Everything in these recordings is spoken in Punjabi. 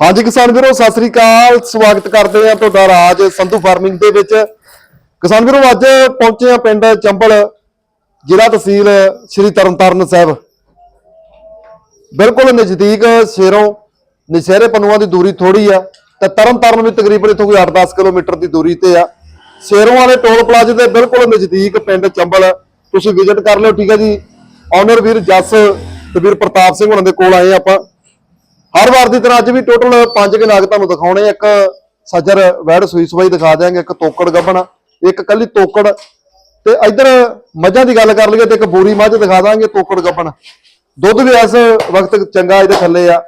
ਹਾਂਜੀ ਕਿਸਾਨ ਵੀਰੋ, ਸਤਿ ਸ੍ਰੀ ਅਕਾਲ। ਸਵਾਗਤ ਕਰਦੇ ਆ ਤੁਹਾਡਾ ਰਾਜ ਸੰਧੂ ਫਾਰਮਿੰਗ ਦੇ ਵਿੱਚ। ਕਿਸਾਨ ਵੀਰੋ, ਅੱਜ ਪਹੁੰਚੇ ਆ ਪਿੰਡ ਚੰਬਲ, ਜ਼ਿਲ੍ਹਾ ਤਹਿਸੀਲ ਸ੍ਰੀ ਤਰਨਤਾਰਨ ਸਾਹਿਬ। ਬਿਲਕੁਲ ਨਜ਼ਦੀਕ ਸ਼ੇਰੋਂ ਨਸ਼ਹਿਰੇ ਪਨੂਆਂ ਦੀ ਦੂਰੀ ਥੋੜੀ ਆ, ਤੇ ਤਰਨਤਾਰਨ ਵੀ ਤਕਰੀਬਨ ਇੱਥੋਂ ਕੋਈ 8-10 ਕਿਲੋਮੀਟਰ ਦੀ ਦੂਰੀ ਤੇ ਆ। ਸ਼ੇਰੋਂ ਵਾਲੇ ਟੋਲ ਪਲਾਜ਼ੇ ਦੇ ਬਿਲਕੁਲ ਨਜ਼ਦੀਕ ਪਿੰਡ ਚੰਬਲ, ਤੁਸੀਂ ਵਿਜ਼ਿਟ ਕਰ ਲਿਓ, ਠੀਕ ਹੈ ਜੀ। ਆਨਰ ਵੀਰ ਜੱਸ ਤੇ ਵੀਰ ਪ੍ਰਤਾਪ ਸਿੰਘ ਉਹਨਾਂ ਦੇ ਕੋਲ ਆਏ ਆਪਾਂ। ਹਰ ਵਾਰ ਦੀ ਤਰ੍ਹਾਂ ਅੱਜ ਵੀ ਟੋਟਲ ਪੰਜ ਕੇ ਤੁਹਾਨੂੰ ਦਿਖਾਉਣੇ ਇੱਕ ਸੱਜਰ ਵੈੜ ਸੂਈ ਸਵਾਈ ਦਿਖਾ ਦਿਆਂਗੇ, ਇੱਕ ਤੋਕੜ ਗੱਬਣ, ਇੱਕ ਕੱਲੀ ਤੋਕੜ। ਤੇ ਇੱਧਰ ਮੱਝਾਂ ਦੀ ਗੱਲ ਕਰ ਲਈਏ ਤੇ ਇੱਕ ਬੂਰੀ ਮੱਝ ਦਿਖਾ ਦਾਂਗੇ ਤੋਕੜ ਗੱਭਣ ਦੁੱਧ ਵੀ ਇਸ ਵਕਤ ਚੰਗਾ ਇਹਦੇ ਥੱਲੇ ਆ।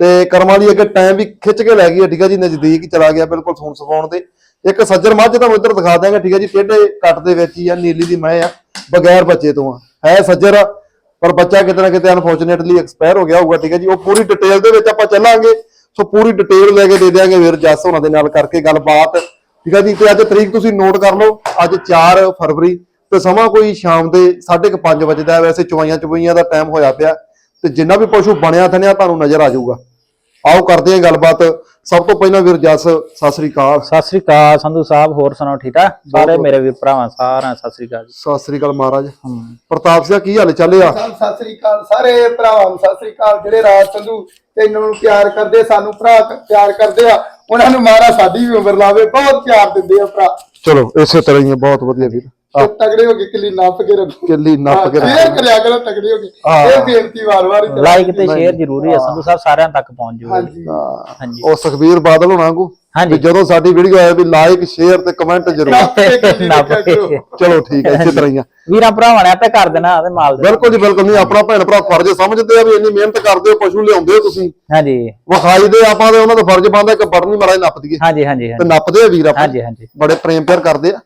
ਤੇ ਕਰਮ ਵਾਲੀ ਅੱਗੇ ਟਾਈਮ ਵੀ ਖਿੱਚ ਕੇ ਲੈ ਗਈ ਹੈ ਠੀਕ ਆ ਜੀ, ਨਜ਼ਦੀਕ ਹੀ ਚਲਾ ਗਿਆ ਬਿਲਕੁਲ ਸੌਣ ਸਫਾਉਣ ਦੇ ਇੱਕ ਸੱਜਰ ਮੱਝ ਤੁਹਾਨੂੰ ਇੱਧਰ ਦਿਖਾ ਦਿਆਂਗੇ, ਠੀਕ ਹੈ ਜੀ, ਟੇਢੇ ਕੱਟ ਦੇ ਵਿੱਚ ਹੀ ਆ, ਨੀਲੀ ਦੀ ਮੈਂ ਆ, ਬਗੈਰ ਬੱਚੇ ਤੋਂ ਆ। ਹੈ ਸੱਜਰ ਪਰ ਬੱਚਾ ਕਿਤੇ ਨਾ ਕਿਤੇ ਅਨਫੋਰਚੂਨੇਟਲੀ ਐਕਸਪਾਇਰ ਹੋ ਗਿਆ ਹੋਊਗਾ, ਠੀਕ ਹੈ ਜੀ? ਉਹ ਪੂਰੀ ਡਿਟੇਲ ਦੇ ਵਿੱਚ ਆਪਾਂ ਚੱਲਾਂਗੇ। ਸੋ ਪੂਰੀ ਡਿਟੇਲ ਲੈ ਕੇ ਦੇ ਦਿਆਂਗੇ ਵੀਰ ਜੱਸ ਉਹਨਾਂ ਦੇ ਨਾਲ ਕਰਕੇ ਗੱਲਬਾਤ। ਠੀਕ ਹੈ ਜੀ? ਤੇ ਅੱਜ ਤਰੀਕ ਤੁਸੀਂ ਨੋਟ ਕਰ ਲਓ, ਅੱਜ 4 ਫਰਵਰੀ ਤੇ ਸਮਾਂ ਕੋਈ ਸ਼ਾਮ ਦੇ 5:30 ਵਜੇ ਦਾ ਹੈ। ਵੈਸੇ ਚੁਵਾਈਆਂ ਚੁਵਾਈਆਂ ਦਾ ਟਾਈਮ ਹੋਇਆ ਪਿਆ। ਤੇ ਜਿੰਨਾ ਵੀ ਪਸ਼ੂ ਬਣਿਆ ਥਣਿਆ ਤੁਹਾਨੂੰ ਨਜ਼ਰ ਆ ਜਾਊਗਾ। ਆਓ ਕਰਦੇ ਹਾਂ ਗੱਲਬਾਤ। ਸਭ ਤੋਂ ਪਹਿਲਾਂ ਵੀਰ ਜੱਸ ਸਤਿ ਸ੍ਰੀ ਅਕਾਲ। ਸਤਿ ਸ੍ਰੀ ਅਕਾਲ ਸੰਧੂ ਸਾਹਿਬ ਹੋਰ ਸੁਣਾਓ ਠੀਕ ਆ ਸਾਰੇ ਮੇਰੇ ਵੀਰ ਭਰਾਵਾਂ ਸਾਰਿਆਂ ਸਤਿ ਸ੍ਰੀ ਅਕਾਲ ਜੀ। ਸਤਿ ਸ੍ਰੀ ਅਕਾਲ ਮਹਾਰਾਜ। ਪ੍ਰਤਾਪ ਸਿੰਘ ਕੀ ਹਾਲ ਚਾਲ ਆ? ਸਤਿ ਸ੍ਰੀ ਅਕਾਲ ਸਾਰੇ ਭਰਾਵਾਂ ਨੂੰ ਸਤਿ ਸ੍ਰੀ ਅਕਾਲ ਜਿਹੜੇ ਰਾਜ ਸੰਧੂ ਤੇ ਇਹਨਾਂ ਨੂੰ ਪਿਆਰ ਕਰਦੇ ਸਾਨੂੰ ਭਰਾ ਪਿਆਰ ਕਰਦੇ ਆ ਉਹਨਾਂ ਨੂੰ ਮਾਰਾ ਸਾਡੀ ਵੀ ਉਮਰ ਲਾਵੇ ਬਹੁਤ ਪਿਆਰ ਦਿੰਦੇ ਆ ਭਰਾ। ਚਲੋ ਇਸੇ ਤਰ੍ਹਾਂ ਹੀ ਬਹੁਤ ਵਧੀਆ ਵੀਰ। ਤੇ ਤਗੜੇ ਹੋ ਕੇ ਕਿੱਲੀ ਨੱਪ ਕੇ ਰੱਖੋ। ਕਿੱਲੀ ਨੱਪ ਕੇ ਸ਼ੇਅਰ ਕਰਿਆ ਕਰੋ ਤਗੜੇ ਹੋ ਕੇ। ਹਾਂ। ਇਹ ਬੇਨਤੀ ਵਾਰ-ਵਾਰ ਹੀ ਕਰਾਂ। ਲਾਈਕ ਤੇ ਸ਼ੇਅਰ ਜ਼ਰੂਰੀ ਹੈ। ਸੰਧੂ ਸਾਹਿਬ ਸਾਰਿਆਂ ਤੱਕ ਪਹੁੰਚ ਜੂਗਾ ਜੀ। ਹਾਂਜੀ ਹਾਂਜੀ। ਉਹ ਸੁਖਬੀਰ ਬਾਦਲ ਹੋਣਾ ਕੋ? ਹਾਂਜੀ। ਜਦੋਂ ਸਾਡੀ ਵੀਡੀਓ ਆਏ ਵੀ ਲਾਈਕ ਸ਼ੇਅਰ ਤੇ ਕਮੈਂਟ ਜ਼ਰੂਰ। ਚਲੋ ਠੀਕ ਹੈ ਇਸੇ ਤਰ੍ਹਾਂ ਹੀ ਆ। ਵੀਰਾਂ ਭਰਾਵਾਂ ਨੇ ਆਪੇ ਕਰ ਦੇਣਾ ਤੇ ਮਾਲ ਦੇ ਬਿਲਕੁਲ ਜੀ ਬਿਲਕੁਲ ਨਹੀਂ ਆਪਣਾ ਭੈਣ ਭਰਾ ਫਰਜ਼ ਸਮਝਦੇ ਆ ਵੀ ਇੰਨੀ ਮਿਹਨਤ ਕਰਦੇ ਹੋ ਪਸ਼ੂ ਲਿਆਉਂਦੇ ਹੋ ਤੁਸੀਂ। ਹਾਂਜੀ। ਵਿਖਾਈ ਦੇ ਆਪਾਂ ਦੇ ਉਹਨਾਂ ਦਾ ਫਰਜ਼ ਬਣਦਾ ਕਿ ਬਟਨ ਮਾਰਾ ਨੱਪ ਦਈਏ। ਹਾਂਜੀ ਹਾਂਜੀ ਤੇ ਨੱਪਦੇ ਆ ਵੀਰ ਆਪਾਂ ਹਾਂਜੀ ਹਾਂਜੀ। ਬੜੇ ਪ੍ਰੇਮ ਪਿਆਰ ਕਰਦੇ ਆ।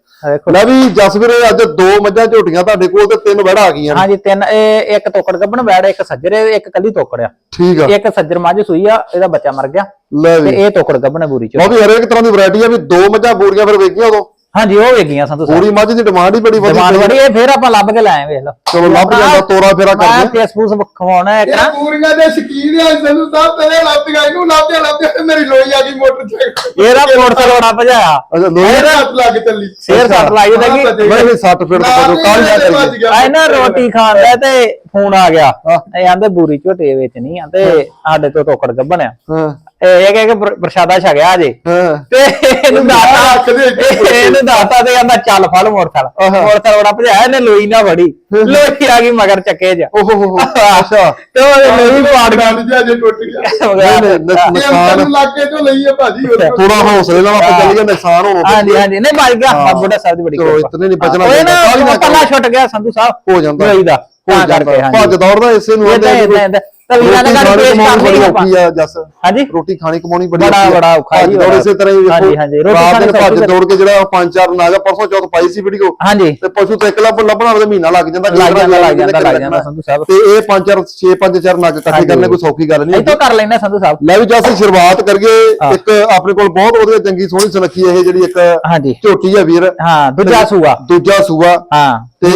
ਲੈ ਵੀ ਜਸਵੀਰ ਅੱਜ ਦੋ ਮੱਝਾਂ ਝੋਟੀਆਂ ਤੁਹਾਡੇ ਕੋਲ ਤੇ ਤਿੰਨ ਵੜਾ ਆ ਗਈਆਂ। ਹਾਂਜੀ ਤਿੰਨ ਇਹ ਇੱਕ ਤੋਕੜ ਗੱਬਣ ਬੈੜ ਇੱਕ ਸੱਜਰੇ ਇੱਕ ਕੱਲੀ ਤੋਕੜ ਆ। ਠੀਕ ਆ। ਇੱਕ ਸੱਜਰ ਮੱਝ ਸੂਈ ਆ ਇਹਦਾ ਬੱਚਾ ਮਰ ਗਿਆ। ਲੈ ਤੇ ਵੀ। ਇਹ ਤੋਕੜ ਗੱਬਣ ਬੂਰੀ ਚ। ਉਹ ਵੀ ਹਰੇਕ ਤਰ੍ਹਾਂ ਦੀ ਵੈਰਾਈਟੀ ਆ ਵੀ ਦੋ ਮੱਝਾਂ ਬੂਰੀਆਂ ਫਿਰ ਵੇਖੀਆਂ ਉਦੋਂ। ਹਾਂਜੀ ਉਹ ਵੇਗੀਆਂ ਸੰਧੂ ਸਾਹਿਬ ਪੂਰੀ ਮੱਝ ਦੀ ਡਿਮਾਂਡ ਹੀ ਬੜੀ ਜਮਾਨ ਵੜੀ ਇਹ ਫੇਰ ਆਪਾਂ ਲੱਭ ਕੇ ਲਾਏ ਵੇਖ ਲਓ। ਚਲੋ ਲੱਭ ਜਾਂਦਾ ਤੋਰਾ ਫੇਰਾ ਮੈਂ ਕਰਦੇ। ਫੇਸਬੁੱਕ ਖਵਾਉਣਾ ਇੱਕ ਨਾ। ਪੂਰੀਆਂ ਦੇ ਸ਼ਕੀਨ ਆ ਸੰਧੂ ਸਾਹਿਬ ਤੇਰੇ ਲੱਭੀਆਂ ਇਹਨੂੰ ਲੱਭਿਆ ਲੱਭਿਆ ਮੇਰੀ ਲੋਈ ਆ ਗਈ ਮੋਟਰ ਚ ਇਹਦਾ ਮੋਟਰਸਾਈਕਲ ਬੜਾ ਭਜਾਇਆ। ਅੱਛਾ ਲੋਹੇ ਮੇਰੇ ਹੱਥ ਲੱਗ ਚੱਲੀ। ਸ਼ੇਰ ਕੱਟ ਲਾਈ ਉਹਦਾ ਹਾਂ, ਕਿ ਮੈਂ ਵੀ 60 ਫੀਟ ਤੋਂ ਨਾਲ ਕਾਲ ਜਾ ਹੀ ਗਿਆ। ਆਏ ਨਾ ਰੋਟੀ ਖਾਣ ਦਾ ਤੇ ਫੋਨ ਆ ਗਿਆ। ਇਹ ਆਂਦੇ ਬੂਰੀ ਝੋਟੇ ਵਿੱਚ ਨਹੀਂ ਆਂਦੇ ਸਾਡੇ ਤੋਂ ਟੋਕੜ ਗੱਬਣਿਆ ਹਾਂ। ਇਹ ਕਹਿ ਕੇ ਪ੍ਰ- ਪ੍ਰਸ਼ਾਦਾ ਛਕਿਆ ਜੇ ਹਾਂ। ਤੇ ਇਹਨੂੰ ਦਾਤਾ ਅੱਗੇ ਇਹਨੂੰ ਦਾਤਾ ਤੇ ਆਂਦਾ ਚੱਲ ਫੜ ਮੋਟਰਸਾਈਕਲ। ਆਹਾ। ਮੋਟਰਸਾਈਕਲ ਬੜਾ ਭਜਾਇਆ ਇਹਨੇ ਲੋਈ ਨਾ ਫੜੀ। ਲੋਈ ਆ ਗਈ ਮਗਰ ਚੱਕੇ ਚ। ਓਹ ਹੋ ਹੋ ਅੱਛਾ। ਤੇ ਉਹ ਲੋਈ ਪਾੜ ਗਈ ਗੱਲ ਜੇ ਟੁੱਟ ਗਿਆ। ਨਹੀਂ, ਨਹੀਂ, ਨੁਕ- ਇਹ ਨੁਕਸਾਨ। ਲੱਗੇ ਤੋਂ ਲਈਏ ਭਾਜੀ। ਉਹਦੇ ਕੋਲ। ਥੋੜਾ ਹੌਸਲੇ ਨਾਲ ਆਪਾਂ ਚੱਲੀਏ ਨੁਕਸਾਨ ਹੋਣਾ ਹਾਂਜੀ ਹਾਂਜੀ। ਨਹੀਂ ਬਚ ਗਿਆ ਹਾਂ। ਬੁੱਢਾ ਸਾਹਿਬ ਦੀ ਬੜੀ ਚਲੋ, ਕਿਰਪਾ। ਇਤਨੇ ਨਹੀਂ ਬਚਣਾ ਉਹ ਨਾ ਕੱਲਾ ਛੁੱਟ ਗਿਆ ਸੰਧੂ ਸਾਹਿਬ। ਹੋ ਜਾਂਦਾ। ਲੋਈ ਦਾ। ਹੋ ਤਾਂ ਜਾਂਦਾ। ਕਰਕੇ ਹਾਂਜੀ। ਭੱਜ ਦੌੜਦਾ ਇਸੇ ਨੂੰ ਏਦਾਂ ਏਦਾਂ ਤਾਂ ਵੀਰਾਂ ਗੱਲ ਖਾਣੀ ਪੇਸ਼ ਕਮਾਉਣੀ ਕਰ ਬੜੀ ਲਈ ਆਪਾਂ ਔਖੀ ਆ ਜੱਸ। ਹਾਂਜੀ? ਰੋਟੀ ਖਾਣੀ ਕਮਾਉਣੀ ਬੜੀ ਬੜਾ-। ਬੜਾ ਔਖਾ ਦੌੜ ਬੜਾ। ਇਸੇ ਤਰ੍ਹਾਂ ਹੀ ਹਾਂਜੀ, ਹਾਂਜੀ, ਰੋਟੀ ਖਾਣੀ ਭੱਜ ਦੌੜ ਕੇ ਜਿਹੜਾ ਪੰਜ ਚਾਰ ਨਾਗਾ ਪਰਸੋਂ ਚੌਥ ਪਾਈ ਸੀ ਵੀਡੀਓ ਹਾਂਜੀ। ਤੇ ਪਸ਼ੂ ਤੇ ਇੱਕ ਲੱਭ ਲੱਭਣਾ ਉਹਦਾ ਮਹੀਨਾ ਲੱਗ ਜਾਂਦਾ ਲੱਗ ਜਾਂਦਾ ਲੱਗ ਕਿਹੜਾ ਜਾਂਦਾ ਲੱਗ ਰੱਖਣਾ। ਜਾਂਦਾ ਸੰਧੂ ਸਾਹਿਬ। ਤੇ ਇਹ ਪੰਜ ਚਾਰ 6 5 4 ਨਗ ਇਕੱਠੇ ਕਰਨੇ ਕੋਈ ਸੌਖੀ ਗੱਲ ਨਹੀਂ ਇੱਥੋਂ ਕਰ ਲੈਣਾ ਸੰਧੂ ਸਾਹਿਬ। ਲੈ ਵੀ ਸ਼ੁਰੂਆਤ ਕਰੀਏ। ਹਾਂ। ਇੱਕ ਆਪਣੇ ਕੋਲ ਬਹੁਤ ਵਧੀਆ ਚੰਗੀ ਸੋਹਣੀ ਸੁਨੱਖੀ ਇਹ ਜਿਹੜੀ ਇੱਕ ਹਾਂਜੀ। ਝੋਟੀ ਆ ਵੀਰ। ਹਾਂ ਦੂਜਾ ਸੂਆ। ਦੂਜਾ ਸੂਆ। ਹਾਂ। ਤੇ